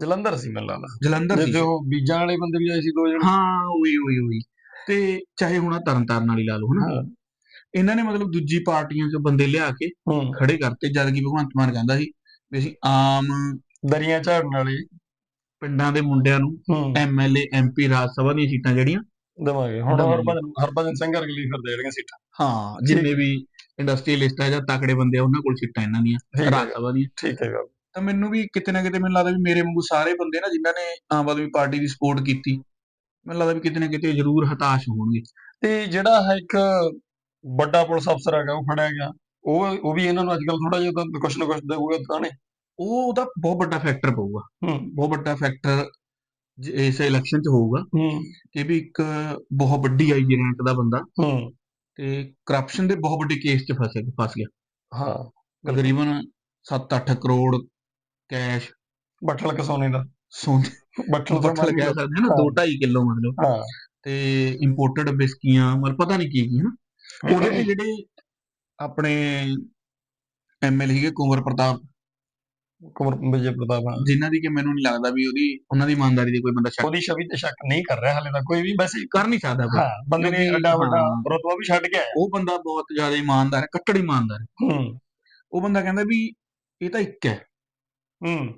ਜਲੰਧਰ ਸੀ ਮੈਨੂੰ ਲੱਗਦਾ। ਜਲੰਧਰ ਸੀ। ਜੇ ਉਹ ਬੀਜਾਂ ਵਾਲੇ ਬੰਦੇ ਵੀ ਆਏ ਸੀ ਦੋ ਜਣੇ। ਹਾਂ ਉਹੀ ਉਹੀ ਉਹੀ। ਤੇ ਚਾਹੇ ਹੁਣ ਆਹ ਤਰਨਤਾਰਨ ਵਾਲੀ ਲਾ ਲਓ ਹਨਾ? ਇਹਨਾਂ ਨੇ ਮਤਲਬ ਦੂਜੀ ਪਾਰਟੀਆਂ ਚੋਂ ਬੰਦੇ ਲਿਆ ਕੇ ਖੜੇ ਕਰਤੇ ਜਦ ਕਿ ਭਗਵੰਤ ਮਾਨ ਕਹਿੰਦਾ ਸੀ ਵੀ ਅਸੀਂ ਆਮ ਦਰੀਆਂ ਝਾੜਨ ਵਾਲੇ ਪਿੰਡਾਂ ਦੇ ਮੁੰਡਿਆਂ ਨੂੰ ਐਮਐਲਏ ਐਮਪੀ ਰਾਜ ਸਭਾ ਦੀਆਂ ਸੀਟਾਂ ਜਿਹੜੀਆਂ ਦਵਾਂਗੇ। ਹੁਣ ਦਵਾਂਗੇ। ਹਰਭਜਨ ਹਰਭਜਨ ਸਿੰਘ ਅਰਗਲੀ ਫਿਰਦੇ ਜਿਹੜੀਆਂ ਸੀਟਾਂ। ਹਾਂ ਜਿੰਨੇ ਵੀ ਇੰਡਸਟਰੀਅਲਿਸਟ ਆ ਜਾਂ ਤਕੜੇ ਬੰਦੇ ਆ ਉਹਨਾਂ ਕੋਲ ਸੀਟਾਂ ਇਹਨਾਂ ਦੀਆਂ ਠੀਕ ਹੈ। ਰਾਜ ਸਭਾ ਦੀਆਂ। ਠੀਕ ਹੈ ਗੱਲ। ਤਾਂ ਮੈਨੂੰ ਵੀ ਕਿਤੇ ਨਾ ਕਿਤੇ ਮੈਨੂੰ ਲੱਗਦਾ ਵੀ ਮੇਰੇ ਵਾਂਗੂ ਸਾਰੇ ਬੰਦੇ ਨਾ ਜਿਨ੍ਹਾਂ ਨੇ ਆਮ ਆਦਮੀ ਪਾਰਟੀ ਦੀ ਸਪੋਰਟ ਕੀਤੀ ਮੈਨੂੰ ਲੱਗਦਾ ਵੀ ਕਿਤੇ ਨਾ ਕਿਤੇ ਜ਼ਰੂਰ ਹਤਾਸ਼ ਹੋਣਗੇ। ਤੇ ਜਿਹੜਾ ਹੈ ਇੱਕ ਵੱਡਾ ਪੁਲਿਸ ਅਫਸਰ ਹੈਗਾ ਉਹ ਫੜਿਆ ਗਿਆ ਉਹ ਉਹ ਵੀ ਇਹਨਾਂ ਨੂੰ ਅੱਜ ਕੱਲ ਥੋੜਾ ਜਿਹਾ ਤਾਂ ਕੁਛ ਨਾ ਕੁਛ ਦੇਊਗਾ ਤਾਂ ਨੇ ਉਹ ਉਹਦਾ ਬਹੁਤ ਵੱਡਾ ਫੈਕਟਰ ਪਊਗਾ। ਹੂੰ। ਬਹੁਤ ਵੱਡਾ ਫੈਕਟਰ ਇਸ ਇਲੈਕਸ਼ਨ 'ਚ ਹੋਊਗਾ ਹੂੰ। ਕਿ ਵੀ ਇੱਕ ਬਹੁਤ ਵੱਡੀ ਆਈਜੀ ਰੈਂਕ ਦਾ ਬੰਦਾ ਹੂੰ। ਤੇ ਕਰਪਸ਼ਨ ਦੇ ਬਹੁਤ ਵੱਡੇ ਕੇਸ 'ਚ ਫਸੇ ਫਸ ਗਿਆ। ਹਾਂ। ਤਕਰੀਬਨ 7-8 ਕਰੋੜ ਕੈਸ਼ ਬੱਠਲ ਕਸੋਨੇ ਦਾ। ਸੋਨੇ ਬੱਠਲ ਬੱਠਲ ਕਹਿ ਸਕਦੇ ਹਾਂ ਨਾ ਹਾਂ। 2.5 ਕਿਲੋ ਮਤਲਬ। ਹਾਂ। ਤੇ ਇੰਪੋਰਟਡ ਬਿਸਕੀਆਂ ਮਤਲਬ ਪਤਾ ਨਹੀਂ ਕੀ ਕੀ ਹਨਾ ਉਹਦੇ ਤੇ ਜਿਹੜੇ ਆਪਣੇ ਐਮਐਲ ਸੀਗੇ ਕੁੰਵਰ ਪ੍ਰਤਾਪ। ਕੁਮਰ ਵਿਜੇ ਪ੍ਰਤਾਪ ਹਾਂ। ਜਿਨ੍ਹਾਂ ਦੀ ਕਿ ਮੈਨੂੰ ਨਹੀਂ ਲੱਗਦਾ ਵੀ ਉਹਦੀ ਉਹਨਾਂ ਦੀ ਇਮਾਨਦਾਰੀ ਦੇ ਕੋਈ ਬੰਦਾ ਸ਼ੱਕ ਉਹਦੀ ਛਵੀ ਤੇ ਸ਼ੱਕ ਨਹੀਂ ਕਰ ਰਿਹਾ ਹਾਲੇ ਤਾਂ ਕੋਈ ਵੀ ਵੈਸੇ ਕਰ ਨਹੀਂ ਸਕਦਾ ਕੋਈ। ਹਾਂ ਬੰਦੇ ਨੇ ਅੱਡਾ ਵੱਡਾ। ਰਤਬਾ ਵੀ ਛੱਡ ਕੇ ਆਇਆ। ਉਹ ਬੰਦਾ ਬਹੁਤ ਜ਼ਿਆਦਾ ਇਮਾਨਦਾਰ ਹੈ ਕੱਟੜ ਇਮਾਨਦਾਰ ਹੈ। ਹੂੰ। ਉਹ ਬੰਦਾ ਕਹਿੰਦਾ ਵੀ ਇਹ ਤਾਂ ਇੱਕ ਹੈ। ਹੂੰ।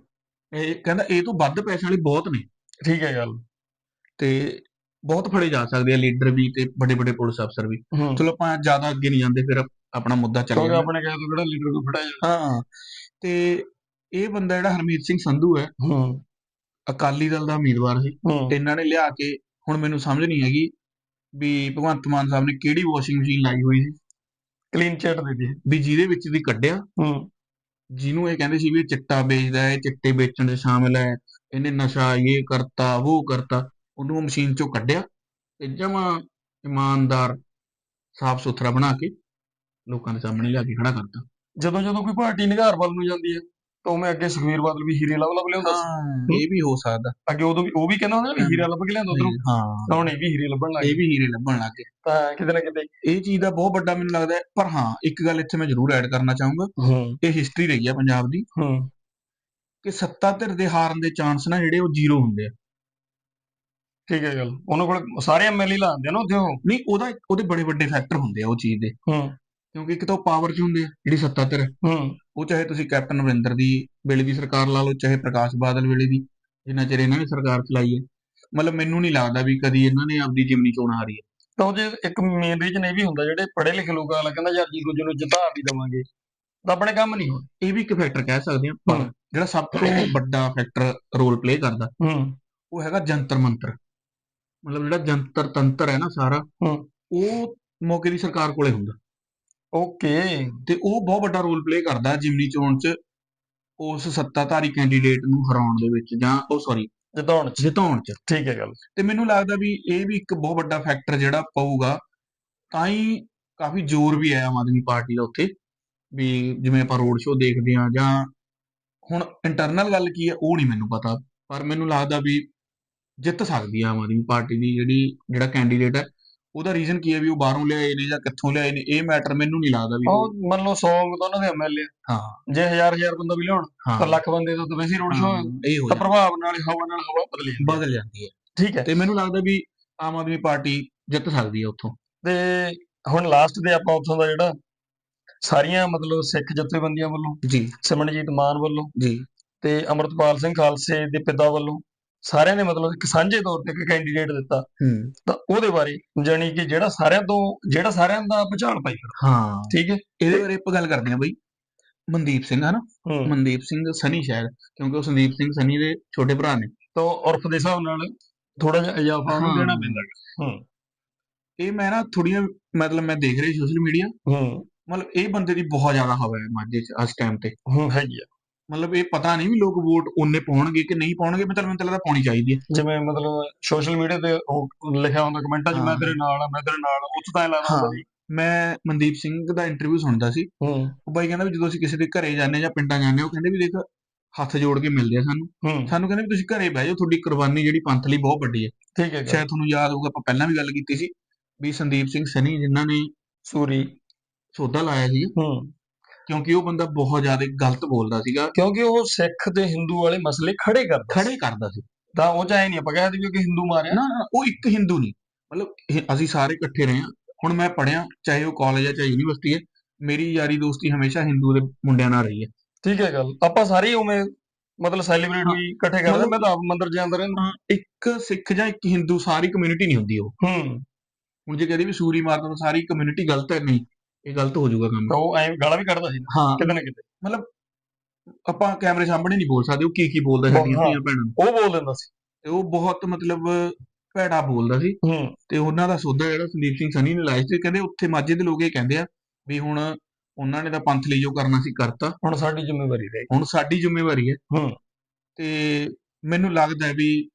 ਇਹ ਕਹਿੰਦਾ ਇਹ ਤੋਂ ਵੱਧ ਪੈਸੇ ਵਾਲੇ ਬਹੁਤ ਨੇ। ਠੀਕ ਹੈ ਗੱਲ। ਤੇ ਬਹੁਤ ਫੜੇ ਜਾ ਸਕਦੇ ਆ ਲੀਡਰ ਵੀ ਤੇ ਵੱਡੇ ਵੱਡੇ ਪੁਲਿਸ ਅਫਸਰ ਵੀ ਚਲੋ ਆਪਾਂ ਜ਼ਿਆਦਾ ਅੱਗੇ ਨਹੀਂ ਜਾਂਦੇ ਫਿਰ ਆਪਣਾ ਮੁੱਦਾ ਚੱਲ ਜਾਂਦਾ। ਆਪਣੇ ਕਹੇ ਤੋਂ ਕਿਹੜਾ ਲੀਡਰ ਕੋ ਫੜਿਆ ਜਾਣਾ ਹਾਂ ਤੇ ਇਹ ਬੰਦਾ ਜਿਹੜਾ ਹਰਮੀਤ ਸਿੰਘ ਸੰਧੂ ਹੈ ਹੂੰ। ਅਕਾਲੀ ਦਲ ਦਾ ਉਮੀਦਵਾਰ ਸੀ। ਤੇ ਇਹਨਾਂ ਨੇ ਲਿਆ ਕੇ ਹੁਣ ਮੈਨੂੰ ਸਮਝ ਨਹੀਂ ਹੈਗੀ ਵੀ ਭਗਵੰਤ ਮਾਨ ਸਾਹਿਬ ਨੇ ਕਿਹੜੀ ਵਾਸ਼ਿੰਗ ਮਸ਼ੀਨ ਲਾਈ ਹੋਈ ਸੀ। ਕਲੀਨ ਚਿੱਟ ਦੇ ਦੀ ਵੀ ਜਿਹਦੇ ਵਿੱਚ ਦੀ ਕੱਢਿਆ। ਹੂੰ। ਜਿਹਨੂੰ ਇਹ ਕਹਿੰਦੇ ਸੀ ਵੀ ਚਿੱਟਾ ਵੇਚਦਾ ਹੈ ਚਿੱਟੇ ਵੇਚਣ 'ਚ ਸ਼ਾਮਿਲ ਹੈ ਇਹਨੇ ਨਸ਼ਾ ਇਹ ਕਰਤਾ ਉਹ ਕਰਤਾ। ਉਹਨੂੰ ਉਹ ਮਸ਼ੀਨ 'ਚੋਂ ਕੱਢਿਆ ਤੇ ਜਮਾ ਇਮਾਨਦਾਰ ਸਾਫ਼ ਸੁਥਰਾ ਬਣਾ ਕੇ ਲੋਕਾਂ ਦੇ ਸਾਹਮਣੇ ਲਿਆ ਕੇ ਖੜਾ ਕਰਤਾ। ਜਦੋਂ ਜਦੋਂ ਕੋਈ ਪਾਰਟੀ ਨਿਗਾਰ ਵੱਲ ਨੂੰ ਜਾਂਦੀ ਹੈ ਤਾਂ ਮੈਂ ਅੱਗੇ ਸੁਖਵੀਰ ਬਾਦਲ ਵੀ ਹੀਰੇ ਲੱਭ ਲੱਭ ਲਿਆਉਂਦਾ ਸੀ। ਇਹ ਵੀ ਹੋ ਸਕਦਾ। ਅੱਗੇ ਉਦੋਂ ਵੀ ਉਹ ਵੀ ਕਹਿੰਦਾ ਹੁੰਦਾ ਵੀ ਹੀਰਾ ਲੱਭ ਕੇ ਲਿਆਂਦਾ ਉਧਰੋਂ। ਹਾਂ। ਹੁਣ ਇਹ ਵੀ ਹੀਰੇ ਲੱਭਣ ਲੱਗ ਇਹ ਵੀ ਹੀਰੇ ਲੱਭਣ ਲੱਗ ਗਏ। ਤਾਂ ਕਿਤੇ ਨਾ ਕਿਤੇ ਇਹ ਚੀਜ਼ ਦਾ ਬਹੁਤ ਵੱਡਾ ਮੈਨੂੰ ਲੱਗਦਾ ਹੈ। ਪਰ ਹਾਂ ਇੱਕ ਗੱਲ ਇੱਥੇ ਮੈਂ ਜ਼ਰੂਰ ਐਡ ਕਰਨਾ ਚਾਹੂੰਗਾ। ਇਹ ਹਿਸਟਰੀ ਰਹੀ ਹੈ ਪੰਜਾਬ ਦੀ ਹੂੰ। ਕਿ ਸੱਤਾ ਧਿਰ ਦੇ ਹਾਰਨ ਦੇ ਚਾਂਸ ਨਾ ਜਿਹੜੇ ਉਹ ਜ਼ੀਰੋ ਹੁੰਦੇ ਆ। ਠੀਕ ਹੈ ਗੱਲ। ਉਹਨਾਂ ਕੋਲ ਸਾਰੇ ਐਮਐਲਏ ਲਾਉਂਦੇ ਆ ਨਾ ਉੱਥੇ ਉਹ। ਨਹੀਂ ਉਹਦਾ ਉਹਦੇ ਬੜੇ ਵੱਡੇ ਫੈਕਟਰ ਹੁੰਦੇ ਆ ਉਹ ਚੀਜ਼ ਦੇ। ਹੂੰ। ਕਿਉਂਕਿ ਇੱਕ ਤਾਂ ਉਹ ਪਾਵਰ 'ਚ ਹੁੰਦੇ ਆ ਜਿਹੜੀ ਸੱਤਾ ਧਿਰ ਹੂੰ। ਉਹ ਚਾਹੇ ਤੁਸੀਂ ਕੈਪਟਨ ਅਮਰਿੰਦਰ ਦੀ ਵੇਲੇ ਦੀ ਸਰਕਾਰ ਲਾ ਲਓ ਚਾਹੇ ਪ੍ਰਕਾਸ਼ ਬਾਦਲ ਵੇਲੇ ਦੀ ਜਿੰਨਾ ਚਿਰ ਇਹਨਾਂ ਨੇ ਸਰਕਾਰ ਚਲਾਈ ਹੈ। ਮਤਲਬ ਮੈਨੂੰ ਨਹੀਂ ਲੱਗਦਾ ਵੀ ਕਦੀ ਇਹਨਾਂ ਨੇ ਆਪਦੀ ਜਿਮਨੀ ਚੋਣ ਹਾਰੀ ਹੈ। ਤਾਂ ਉਹਦੇ ਇੱਕ ਮੇਨ ਰੀਜਨ ਇਹ ਵੀ ਹੁੰਦਾ ਜਿਹੜੇ ਪੜ੍ਹੇ ਲਿਖੇ ਲੋਕਾਂ ਵਾਲਾ ਕਹਿੰਦਾ ਯਾਰ ਜੀ ਦੂਜੇ ਨੂੰ ਜਿਤਾ ਵੀ ਦਵਾਂਗੇ। ਤਾਂ ਆਪਣੇ ਕੰਮ ਨਹੀਂ ਹੋਣੇ। ਇਹ ਵੀ ਇੱਕ ਫੈਕਟਰ ਕਹਿ ਸਕਦੇ ਹਾਂ ਪਰ। ਜਿਹੜਾ ਸਭ ਤੋਂ ਵੱਡਾ ਫੈਕਟਰ ਰੋਲ ਪਲੇ ਕਰਦਾ ਹੂੰ। ਉਹ ਹੈਗਾ ਜੰਤਰ ਮੰਤਰ ਮਤਲਬ ਜਿਹੜਾ ਜੰਤਰ ਤੰਤਰ ਹੈ ਨਾ ਸਾਰਾ। ਉਹ ਮੌਕੇ ਦੀ ਸਰਕਾਰ ਕੋਲੇ ਹੁੰਦਾ। ਓਕੇ। ਤੇ ਉਹ ਬਹੁਤ ਵੱਡਾ ਰੋਲ ਪਲੇ ਕਰਦਾ ਜਿਮਨੀ ਚੋਣ 'ਚ ਉਸ ਸੱਤਾਧਾਰੀ ਕੈਂਡੀਡੇਟ ਨੂੰ ਹਰਾਉਣ ਦੇ ਵਿੱਚ ਜਾਂ ਉਹ ਸੌਰੀ ਜਿਤਾਉਣ ਚ। ਜਿਤਾਉਣ 'ਚ। ਠੀਕ ਹੈ ਗੱਲ। ਤੇ ਮੈਨੂੰ ਲੱਗਦਾ ਵੀ ਇਹ ਵੀ ਇੱਕ ਬਹੁਤ ਵੱਡਾ ਫੈਕਟਰ ਜਿਹੜਾ ਪਊਗਾ ਤਾਂ ਹੀ ਕਾਫੀ ਜ਼ੋਰ ਵੀ ਹੈ ਆਮ ਆਦਮੀ ਪਾਰਟੀ ਦਾ ਉੱਥੇ ਵੀ ਜਿਵੇਂ ਆਪਾਂ ਰੋਡ ਸ਼ੋਅ ਦੇਖਦੇ ਆ ਜਾਂ ਹੁਣ ਇੰਟਰਨਲ ਗੱਲ ਕੀ ਹੈ ਉਹ ਨਹੀਂ ਮੈਨੂੰ ਪਤਾ। ਪਰ ਮੈਨੂੰ ਲੱਗਦਾ ਵੀ ਜਿੱਤ ਸਕਦੀ ਆ ਆਮ ਆਦਮੀ ਪਾਰਟੀ ਦੀ ਜਿਹੜੀ ਜਿਹੜਾ ਕੈਂਡੀਡੇਟ ਹੈ ਉਹਦਾ ਰੀਜ਼ਨ ਕੀ ਹੈ ਵੀ ਉਹ ਬਾਹਰੋਂ ਲਿਆਏ ਨੇ ਜਾਂ ਕਿੱਥੋਂ ਲਿਆਏ ਨੇ ਇਹ ਮੈਟਰ ਮੈਨੂੰ ਨਹੀਂ ਲੱਗਦਾ ਵੀ ਉਹ- ਮੰਨ ਲਓ 100 ਤਾਂ ਉਹਨਾਂ ਦੇ ਐਮਐਲਏ ਹਾਂ। ਜੇ ਹਜ਼ਾਰ ਹਜ਼ਾਰ ਬੰਦਾ ਵੀ ਲਿਆਉਣ ਤਾਂ ਲੱਖ ਬੰਦੇ ਦਾ ਤਾਂ ਵੈਸੇ ਰੋਡ ਸ਼ੋਅ ਹਾਂ, ਇਹ ਹੋ ਤਾਂ ਪ੍ਰਭਾਵ ਨਾਲ ਹਵਾ ਨਾਲ ਹਵਾ ਬਦਲ ਜਾਂਦੀ ਹੈ। ਬਦਲ ਜਾਂਦੀ ਹੈ। ਠੀਕ ਹੈ। ਤੇ ਮੈਨੂੰ ਲੱਗਦਾ ਵੀ ਆਮ ਆਦਮੀ ਪਾਰਟੀ ਜਿੱਤ ਸਕਦੀ ਹੈ ਉੱਥੋਂ। ਤੇ ਹੁਣ ਲਾਸਟ ਦੇ ਆਪਾਂ ਉੱਥੋਂ ਦਾ ਜਿਹੜਾ ਸਾਰੀਆਂ ਮਤਲਬ ਸਿੱਖ ਜਥੇਬੰਦੀਆਂ ਵੱਲੋਂ ਜੀ। ਸਿਮਰਨਜੀਤ ਮਾਨ ਵੱਲੋਂ ਜੀ। ਤੇ ਅਮਰਤਪਾਲ ਸਿੰਘ ਖਾਲਸੇ ਦੇ ਪਿਤਾ ਵੱਲੋਂ ਸਾਰਿਆਂ ਨੇ ਮਤਲਬ ਇੱਕ ਸਾਂਝੇ ਤੌਰ ਤੇ ਇੱਕ ਕੈਂਡੀਡੇਟ ਦਿੱਤਾ। ਤਾਂ ਉਹਦੇ ਬਾਰੇ ਜਾਣੀ ਕਿ ਜਿਹੜਾ ਸਾਰਿਆਂ ਤੋਂ ਜਿਹੜਾ ਸਾਰਿਆਂ ਦਾ ਭੁਚਾਲ ਪਾਈ ਫਿਰ। ਹਾਂ। ਠੀਕ ਹੈ? ਇਹਦੇ ਬਾਰੇ ਆਪਾਂ ਗੱਲ ਕਰਦੇ ਹਾਂ ਬਈ। ਮਨਦੀਪ ਸਿੰਘ ਹਨਾ ਮਨਦੀਪ ਸਿੰਘ ਸਨੀ ਸ਼ਾਇਦ ਕਿਉਂਕਿ ਉਹ ਸੰਦੀਪ ਸਿੰਘ ਸਨੀ ਦੇ ਛੋਟੇ ਭਰਾ ਨੇ। ਤਾਂ ਉਰਫ ਦੇ ਹਿਸਾਬ ਨਾਲ ਥੋੜਾ ਜਿਹਾ ਇਜ਼ਾਫਾ ਉਹਨੂੰ। ਦੇਣਾ ਪੈਂਦਾ। ਹੈ। ਹੂੰ ਇਹ ਮੈਂ ਨਾ ਥੋੜੀਆਂ ਮਤਲਬ ਮੈਂ ਦੇਖ ਰਿਹਾ ਸੋਸ਼ਲ ਮੀਡੀਆ ਹੂੰ। ਮਤਲਬ ਇਹ ਬੰਦੇ ਦੀ ਬਹੁਤ ਜ਼ਿਆਦਾ ਹਵਾ ਹੈ ਮਾਝੇ 'ਚ ਅੱਜ ਟਾਈਮ ਤੇ। ਹੂੰ ਹੈਗੀ ਆ। ਮਤਲਬ ਇਹ ਪਤਾ ਨਹੀਂ ਵੀ ਲੋਕ ਵੋਟ ਉਹਨੇ ਪਾਉਣਗੇ ਕਿ ਨਹੀਂ ਪਾਉਣਗੇ ਮਤਲਬ ਮੈਨੂੰ ਤਾਂ ਲੱਗਦਾ ਪਾਉਣੀ ਚਾਹੀਦੀ ਹੈ। ਜਿਵੇਂ ਮਤਲਬ ਸੋਸ਼ਲ ਮੀਡੀਆ ਤੇ ਉਹ ਲਿਖਿਆ ਹੁੰਦਾ ਕਮੈਂਟਾਂ 'ਚ ਮੈਂ। ਤੇਰੇ ਨਾਲ ਆ ਮੈਂ ਤੇਰੇ ਨਾਲ ਉੱਥੇ ਤਾਂ ਲੱਗਦਾ ਹੁੰਦਾ ਵੀ ਮੈਂ ਮਨਦੀਪ ਸਿੰਘ ਦਾ ਇੰਟਰਵਿਊ ਸੁਣਦਾ ਸੀ। ਉਹ ਬਾਈ ਕਹਿੰਦਾ ਵੀ ਜਦੋਂ ਅਸੀਂ ਕਿਸੇ ਦੇ ਘਰੇ ਜਾਂਦੇ ਜਾਂ ਪਿੰਡਾਂ ਜਾਂਦੇ ਉਹ ਕਹਿੰਦੇ ਵੀ ਦੇਖ ਹੱਥ ਜੋੜ ਕੇ ਮਿਲਦੇ ਆ ਸਾਨੂੰ। ਸਾਨੂੰ ਕਹਿੰਦੇ ਵੀ ਤੁਸੀਂ ਘਰੇ ਬਹਿ ਜਾਓ ਤੁਹਾਡੀ ਕੁਰਬਾਨੀ ਜਿਹੜੀ ਪੰਥ ਲਈ ਬਹੁਤ ਵੱਡੀ ਹੈ। ਠੀਕ ਹੈ। ਸ਼ਾਇਦ ਤੁਹਾਨੂੰ ਯਾਦ ਹੋਊਗਾ ਆਪਾਂ ਪਹਿਲਾਂ ਵੀ ਗੱਲ ਕੀਤੀ ਸੀ ਵੀ ਸੰਦੀਪ ਸਿੰਘ ਸਨੀ ਜਿਨ੍ਹਾਂ ਨੇ ਸੂਰੀ। ਸੌਦਾ ਲਾਇਆ ਸੀ ਕਿਉਂਕਿ ਉਹ ਬੰਦਾ ਬਹੁਤ ਜ਼ਿਆਦਾ ਗਲਤ ਬੋਲਦਾ ਸੀਗਾ। ਕਿਉਂਕਿ ਉਹ ਸਿੱਖ ਤੇ ਹਿੰਦੂ ਵਾਲੇ ਮਸਲੇ ਖੜੇ ਕਰਦਾ ਖੜੇ ਕਰਦਾ ਸੀ। ਤਾਂ ਉਹ ਚਾਹੇ ਨਹੀਂ ਆਪਾਂ ਕਹਿ ਦਈਏ ਕਿ ਹਿੰਦੂ ਮਾਰਿਆ। ਨਾ ਨਾ, ਉਹ ਇੱਕ ਹਿੰਦੂ ਨਹੀਂ ਮਤਲਬ ਅਸੀਂ ਸਾਰੇ ਇਕੱਠੇ ਰਹੇ ਹਾਂ। ਹੁਣ ਮੈਂ ਪੜਿਆ ਚਾਹੇ ਉਹ ਕਾਲਜ ਹੈ ਚਾਹੇ ਯੂਨੀਵਰਸਿਟੀ ਹੈ ਮੇਰੀ ਯਾਰੀ ਦੋਸਤੀ ਹਮੇਸ਼ਾ ਹਿੰਦੂ ਦੇ ਮੁੰਡਿਆਂ ਨਾਲ ਰਹੀ ਹੈ। ਠੀਕ ਹੈ ਗੱਲ। ਆਪਾਂ ਸਾਰੇ ਉਵੇਂ ਮਤਲਬ ਸੈਲੀਬ੍ਰੇਟ। ਵੀ ਇਕੱਠੇ ਕਰਦੇ ਮੈਂ ਤਾਂ ਆਪ ਮੰਦਿਰ ਜਾਂਦਾ ਰਹਿੰਦਾ। ਇੱਕ ਸਿੱਖ ਜਾਂ ਇੱਕ ਹਿੰਦੂ ਸਾਰੀ ਕਮਿਊਨਿਟੀ ਨਹੀਂ ਹੁੰਦੀ ਉਹ। ਹੂੰ। ਹੁਣ ਜੇ ਕਹਦੇ ਵੀ ਸੂਰੀ ਮਾਰਦਾ ਤਾਂ ਸਾਰੀ ਕਮਿਊਨਿਟੀ ਗਲਤ ਹੈ ਨਹੀਂ। ਇਹ ਗਲਤ ਹੋ ਜਾਊਗਾ ਕੰਮ। ਤਾਂ ਉਹ ਐਂ ਗਾਲਾਂ ਵੀ ਕੱਢਦਾ ਸੀ ਹਾਂ। ਕਿਤੇ ਨਾ ਕਿਤੇ। ਆਪਾਂ ਕੈਮਰੇ ਸਾਹਮਣੇ ਨਹੀਂ ਬੋਲ ਸਕਦੇ ਉਹ ਕੀ ਕੀ ਬੋਲਦਾ ਸਾਡੀਆਂ। ਧੀਆਂ ਭੈਣਾਂ ਨੂੰ। ਉਹ ਬੋਲ ਦਿੰਦਾ ਸੀ। ਤੇ ਉਹ ਬਹੁਤ ਮਤਲਬ ਭੈੜਾ ਬੋਲਦਾ ਸੀ। ਤੇ ਉਹਨਾਂ ਦਾ ਸੌਦਾ ਜਿਹੜਾ ਸੰਦੀਪ ਸਿੰਘ ਸਨੀ ਨੇ ਲਾਇਆ ਸੀ ਕਹਿੰਦੇ ਉੱਥੇ ਮਾਝੇ ਦੇ ਲੋਕ ਇਹ ਕਹਿੰਦੇ ਆ ਵੀ ਹੁਣ ਉਹਨਾਂ ਨੇ ਤਾਂ ਪੰਥ ਲਈ ਜੋ ਕਰਨਾ ਸੀ ਕਰਤਾ। ਹੁਣ ਸਾਡੀ ਜ਼ਿੰਮੇਵਾਰੀ ਰਹੀ। ਹੁਣ ਸਾਡੀ ਜ਼ਿੰਮੇਵਾਰੀ ਹੈ। ਹੂੰ। ਤੇ ਮੈਨੂੰ ਲੱਗਦਾ ਹੈ ਵੀ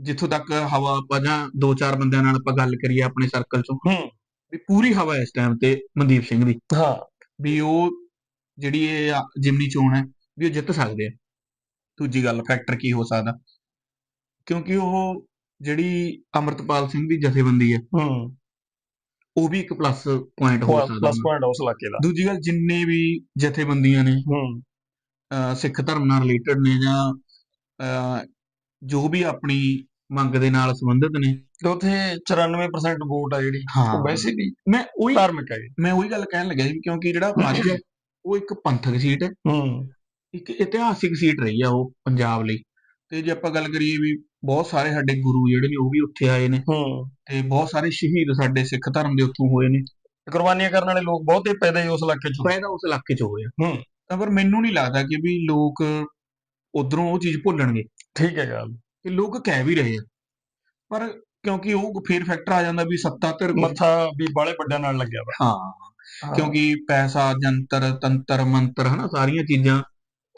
ਜਿੱਥੋਂ ਤੱਕ ਹਵਾ ਆਪਾਂ ਜਾਂ ਦੋ ਚਾਰ ਬੰਦਿਆਂ ਨਾਲ ਆਪਾਂ ਗੱਲ ਕਰੀਏ ਆਪਣੇ ਸਰਕਲ ਚੋਂ ਹੂੰ। ਵੀ ਪੂਰੀ ਹਵਾ ਇਸ ਟਾਈਮ ਤੇ ਮਨਦੀਪ ਸਿੰਘ ਦੀ। ਹਾਂ। ਵੀ ਉਹ ਜਿਹੜੀ ਇਹ ਜਿਮਨੀ ਚੋਣ ਹੈ ਵੀ ਉਹ ਜਿੱਤ ਸਕਦੇ ਆ। ਦੂਜੀ ਗੱਲ ਫੈਕਟਰ ਕੀ ਹੋ ਸਕਦਾ? ਕਿਉਂਕਿ ਉਹ ਜਿਹੜੀ ਅਮਰਤਪਾਲ ਸਿੰਘ ਦੀ ਜਥੇਬੰਦੀ ਹੈ ਹੂੰ। ਉਹ ਵੀ ਇੱਕ ਪਲੱਸ ਪੁਆਇੰਟ ਹੋ ਸਕਦਾ ਪਲੱਸ ਪੁਆਇੰਟ ਉਸ ਇਲਾਕੇ ਦਾ। ਦੂਜੀ ਗੱਲ ਜਿੰਨੇ ਵੀ ਜਥੇਬੰਦੀਆਂ ਨੇ ਹੂੰ। ਸਿੱਖ ਧਰਮ ਨਾਲ ਰਿਲੇਟਡ ਨੇ ਜਾਂ ਜੋ ਵੀ ਆਪਣੀ ਮੰਗ ਦੇ ਨਾਲ ਸੰਬੰਧਿਤ ਨੇ ਤੇ ਉੱਥੇ 94% ਵੋਟ ਆ ਜਿਹੜੀ। ਉਹ ਵੈਸੇ ਵੀ ਮੈਂ ਉਹੀ ਧਾਰਮਿਕ ਹੈ ਮੈਂ ਉਹੀ ਗੱਲ ਕਹਿਣ ਲੱਗਿਆ ਸੀ ਕਿਉਂਕਿ ਜਿਹੜਾ ਹੈ। ਉਹ ਇੱਕ ਪੰਥਕ ਸੀਟ ਹੈ। ਹੂੰ। ਇੱਕ ਇਤਿਹਾਸਿਕ ਸੀਟ ਰਹੀ ਆ ਉਹ ਪੰਜਾਬ ਲਈ। ਤੇ ਜੇ ਆਪਾਂ ਗੱਲ ਕਰੀਏ ਵੀ ਬਹੁਤ ਸਾਰੇ ਸਾਡੇ ਗੁਰੂ ਜਿਹੜੇ ਨੇ ਉਹ ਵੀ ਉੱਥੇ ਆਏ ਨੇ। ਹੂੰ। ਤੇ ਬਹੁਤ ਸਾਰੇ ਸ਼ਹੀਦ ਸਾਡੇ ਸਿੱਖ ਧਰਮ ਦੇ ਉੱਥੋਂ ਹੋਏ ਨੇ। ਕੁਰਬਾਨੀਆਂ ਕਰਨ ਵਾਲੇ ਲੋਕ ਬਹੁਤੇ ਪੈਦਾ ਹੀ ਉਸ ਇਲਾਕੇ ਚ। ਪੈਦਾ ਉਸ ਇਲਾਕੇ 'ਚ ਹੋਏ ਆ। ਹੂੰ। ਤਾਂ ਪਰ ਮੈਨੂੰ ਨਹੀਂ ਲੱਗਦਾ ਕਿ ਵੀ ਲੋਕ ਉਧਰੋਂ ਉਹ ਚੀਜ਼ ਭੁੱਲਣਗੇ। ਠੀਕ ਹੈ ਗੱਲ। ਕਿ ਲੋਕ ਕਹਿ ਵੀ ਰਹੇ ਆ। ਪਰ ਕਿਉਂਕਿ ਉਹ ਫੇਰ ਫੈਕਟਰ ਆ ਜਾਂਦਾ ਵੀ ਸੱਤਾ ਧਿਰ ਕੁਛ- ਮੱਥਾ ਵੀ ਬਾਲੇ ਵੱਡਿਆਂ ਨਾਲ ਲੱਗਿਆ ਵਾ। ਹਾਂ। ਕਿਉਂਕਿ ਪੈਸਾ ਜੰਤਰ ਤੰਤਰ ਮੰਤਰ ਹਨਾ ਸਾਰੀਆਂ ਚੀਜ਼ਾਂ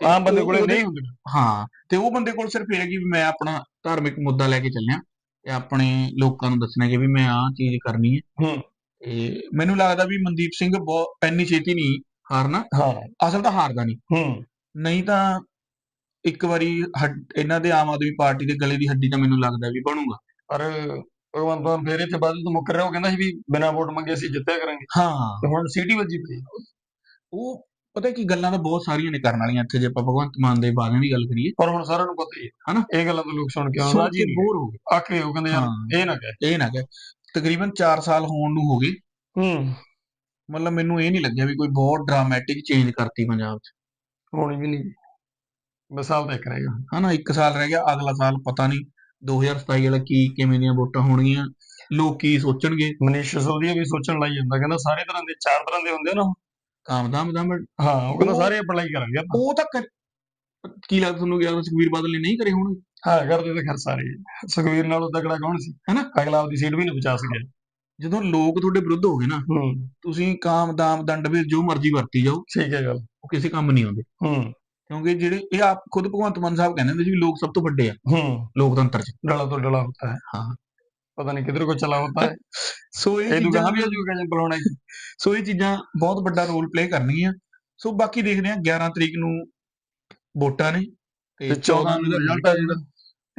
ਤੇ ਆਮ ਬੰਦੇ ਕੋਲੇ ਨਹੀਂ ਹੁੰਦੇ ਹਾਂ ਤੇ ਉਹ ਬੰਦੇ ਕੋਲ ਸਿਰਫ ਇਹ ਹੈ ਕਿ ਵੀ ਮੈਂ ਆਪਣਾ ਧਾਰਮਿਕ ਮੁੱਦਾ ਲੈ ਕੇ ਚੱਲਿਆ ਤੇ ਆਪਣੇ ਲੋਕਾਂ ਨੂੰ ਦੱਸਣਾ ਕਿ ਵੀ ਮੈਂ ਆਹ ਚੀਜ਼ ਕਰਨੀ ਹੈ। ਹੂੰ। ਤੇ ਮੈਨੂੰ ਲੱਗਦਾ ਵੀ ਮਨਦੀਪ ਸਿੰਘ ਬਹੁਤ ਇੰਨੀ ਛੇਤੀ ਨਹੀਂ ਹਾਰਨਾ। ਹਾਂ। ਅਸਲ ਤਾਂ ਹਾਰਦਾ ਨਹੀਂ। ਹੂੰ। ਨਹੀਂ ਤਾਂ ਇੱਕ ਵਾਰੀ ਇਹਨਾਂ ਦੇ ਆਮ ਆਦਮੀ ਪਾਰਟੀ ਦੇ ਗਲੇ ਦੀ ਹੱਡੀ ਤਾਂ ਮੈਨੂੰ ਲੱਗਦਾ ਵੀ ਬਣੂਗਾ। ਪਰ ਭਗਵੰਤ ਮਾਨ ਫੇਰ ਇੱਥੇ ਬਾਅਦ ਤੋਂ ਮੁੱਕਰ ਰਿਹਾ ਉਹ ਕਹਿੰਦਾ ਸੀ ਵੀ ਬਿਨਾਂ ਵੋਟ ਮੰਗੇ ਅਸੀਂ ਜਿੱਤਿਆ ਕਰਾਂਗੇ। ਹਾਂ। ਤੇ ਹੁਣ ਸੀਟੀ ਵੱਜੀ ਪਈ। ਉਹ ਪਤਾ ਕੀ ਗੱਲਾਂ ਤਾਂ ਬਹੁਤ ਸਾਰੀਆਂ ਨੇ ਕਰਨ ਵਾਲੀਆਂ ਇੱਥੇ ਜੇ ਆਪਾਂ ਭਗਵੰਤ ਮਾਨ ਦੇ ਬਾਰੇ ਦੀ ਗੱਲ ਕਰੀਏ। ਪਰ ਹੁਣ ਸਾਰਿਆਂ ਨੂੰ ਪਤਾ ਹੀ ਹੈ ਹਨਾ? ਇਹ ਗੱਲਾਂ ਤਾਂ ਲੋਕ ਸੁਣ ਕੇ ਆਉਂਦਾ ਜੀ ਬੋਰ ਹੋ ਗਏ। ਆਖੇ ਉਹ ਕਹਿੰਦੇ ਯਾਰ। ਇਹ ਨਾ ਕਹਿ। ਇਹ ਨਾ ਕਿ ਤਕਰੀਬਨ 4 ਸਾਲ ਹੋਣ ਨੂੰ ਹੋ ਗਏ। ਹੂੰ। ਮਤਲਬ ਮੈਨੂੰ ਇਹ ਨਹੀਂ ਲੱਗਿਆ ਵੀ ਕੋਈ ਬਹੁਤ ਡਰਾਮੈਟਿਕ ਚੇਂਜ ਕਰਤੀ ਪੰਜਾਬ 'ਚ। ਹੋਣੀ ਵੀ ਨਹੀਂ। ਮਿਸਾਲ ਇੱਕ ਰਹੇਗਾ ਹਨਾ ਇੱਕ ਸਾਲ ਰਹਿ ਗਿਆ ਅਗਲਾ ਸਾਲ ਪਤਾ ਨਹੀਂ 2027 ਵਾਲਾ ਕੀ ਕਿਵੇਂ ਦੀਆਂ ਵੋਟਾਂ ਹੋਣਗੀਆਂ? ਲੋਕ ਕੀ ਸੋਚਣਗੇ? ਮਨੀਸ਼ ਸਿਸੋਦੀਆ ਵੀ ਸੋਚਣ ਲਈ ਜਾਂਦਾ ਕਹਿੰਦਾ ਸਾਰੇ ਤਰ੍ਹਾਂ ਦੇ ਚਾਰ ਤਰ੍ਹਾਂ ਦੇ ਹੁੰਦੇ ਨਾ ਕਾਮਦਾਮ ਦਾ ਹਾਂ ਉਹ ਕਹਿੰਦਾ ਸਾਰੇ ਅਪਲਾਈ ਕਰਾਂਗੇ ਆਪਾਂ। ਉਹ ਤਾਂ ਕੀ ਲੱਗਦਾ ਤੁਹਾਨੂੰ ਗਿਆ ਸੁਖਵੀਰ ਬਾਦਲ ਨੇ ਨਹੀਂ ਕਰੇ ਹੋਣਗੇ? ਹਾਂ ਕਰਦੇ ਤਾਂ ਖਰ ਸਾਰੇ। ਸੁਖਵੀਰ ਨਾਲੋਂ ਤਕੜਾ ਕੌਣ ਸੀ? ਹਨਾ? ਅਗਲਾ ਆਪਦੀ ਸੀਟ ਵੀ ਨਹੀਂ ਬਚਾ ਸਕਿਆ। ਜਦੋਂ ਲੋਕ ਤੁਹਾਡੇ ਵਿਰੁੱਧ ਹੋ ਗਏ ਨਾ ਤੁਸੀਂ ਕਾਮਦਾਮ ਦੰਡ ਵੀ ਜੋ ਮਰਜ਼ੀ ਵਰਤੀ ਜਾਓ ਠੀਕ ਹੈ ਗੱਲ। ਉਹ ਕਿਸੇ ਕੰਮ ਨਹੀਂ ਆਉਂਦੇ। ਹੂੰ। ਕਿਉਂਕਿ ਜਿਹੜੇ ਇਹ ਆਪ ਖੁਦ ਭਗਵੰਤ ਮਾਨ ਸਾਹਿਬ ਕਹਿੰਦੇ ਹੁੰਦੇ ਸੀ ਲੋਕ ਸਭ ਤੋਂ ਵੱਡੇ ਆ। ਲੋਕਤੰਤਰ 'ਚ। ਡਲਾ ਤੋਂ ਡਲਾ ਹੁੰਦਾ ਹੈ। ਹਾਂ। ਪਤਾ ਨਹੀਂ ਕਿਧਰ ਕੋ ਚਲਾ ਹੁੰਦਾ ਹੈ। ਸੋ ਇਹ ਚੀਜ਼ਾਂ ਵੀ ਅਜੂ ਕਹਿੰਦੇ ਬੁਲਾਉਣਾ ਸੋ ਇਹ ਚੀਜ਼ਾਂ ਬਹੁਤ ਵੱਡਾ ਰੋਲ ਪਲੇ ਕਰਨਗੀਆਂ। ਸੋ ਬਾਕੀ ਦੇਖਦੇ ਆ 11 ਤਰੀਕ ਨੂੰ ਵੋਟਾਂ ਨੇ ਤੇ 14 ਨੂੰ ਰਿਜ਼ਲਟ ਆ ਜਿਹੜਾ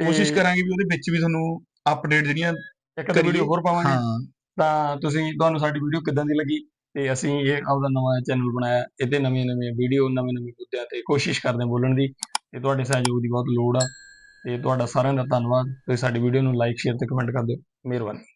ਕੋਸ਼ਿਸ਼ ਕਰਾਂਗੇ ਵੀ ਉਹਦੇ ਵਿੱਚ ਵੀ ਤੁਹਾਨੂੰ ਅਪਡੇਟ ਜਿਹੜੀਆਂ ਇੱਕ ਵੀਡੀਓ ਹੋਰ ਪਾਵਾਂਗੇ। ਤਾਂ ਤੁਸੀਂ ਤੁਹਾਨੂੰ ਸਾਡੀ ਵੀਡੀਓ ਕਿਦਾਂ ਦੀ ਲੱਗੀ? ਤੇ ਅਸੀਂ ਇਹ ਆਪਦਾ ਨਵਾਂ ਚੈਨਲ ਬਣਾਇਆ, ਇਹਦੇ ਨਵੀਆਂ ਨਵੀਆਂ ਵੀਡੀਓ ਨਵੇਂ ਨਵੇਂ ਮੁੱਦਿਆਂ ਤੇ ਕੋਸ਼ਿਸ਼ ਕਰਦੇ ਹਾਂ ਬੋਲਣ ਦੀ, ਤੇ ਤੁਹਾਡੇ ਸਹਿਯੋਗ ਦੀ ਬਹੁਤ ਲੋੜ ਆ, ਤੇ ਤੁਹਾਡਾ ਸਾਰਿਆਂ ਦਾ ਧੰਨਵਾਦ, ਤੁਸੀਂ ਸਾਡੀ ਵੀਡੀਓ ਨੂੰ ਲਾਈਕ ਸ਼ੇਅਰ ਤੇ ਕਮੈਂਟ ਕਰ ਦਿਓ, ਮਿਹਰਬਾਨੀ।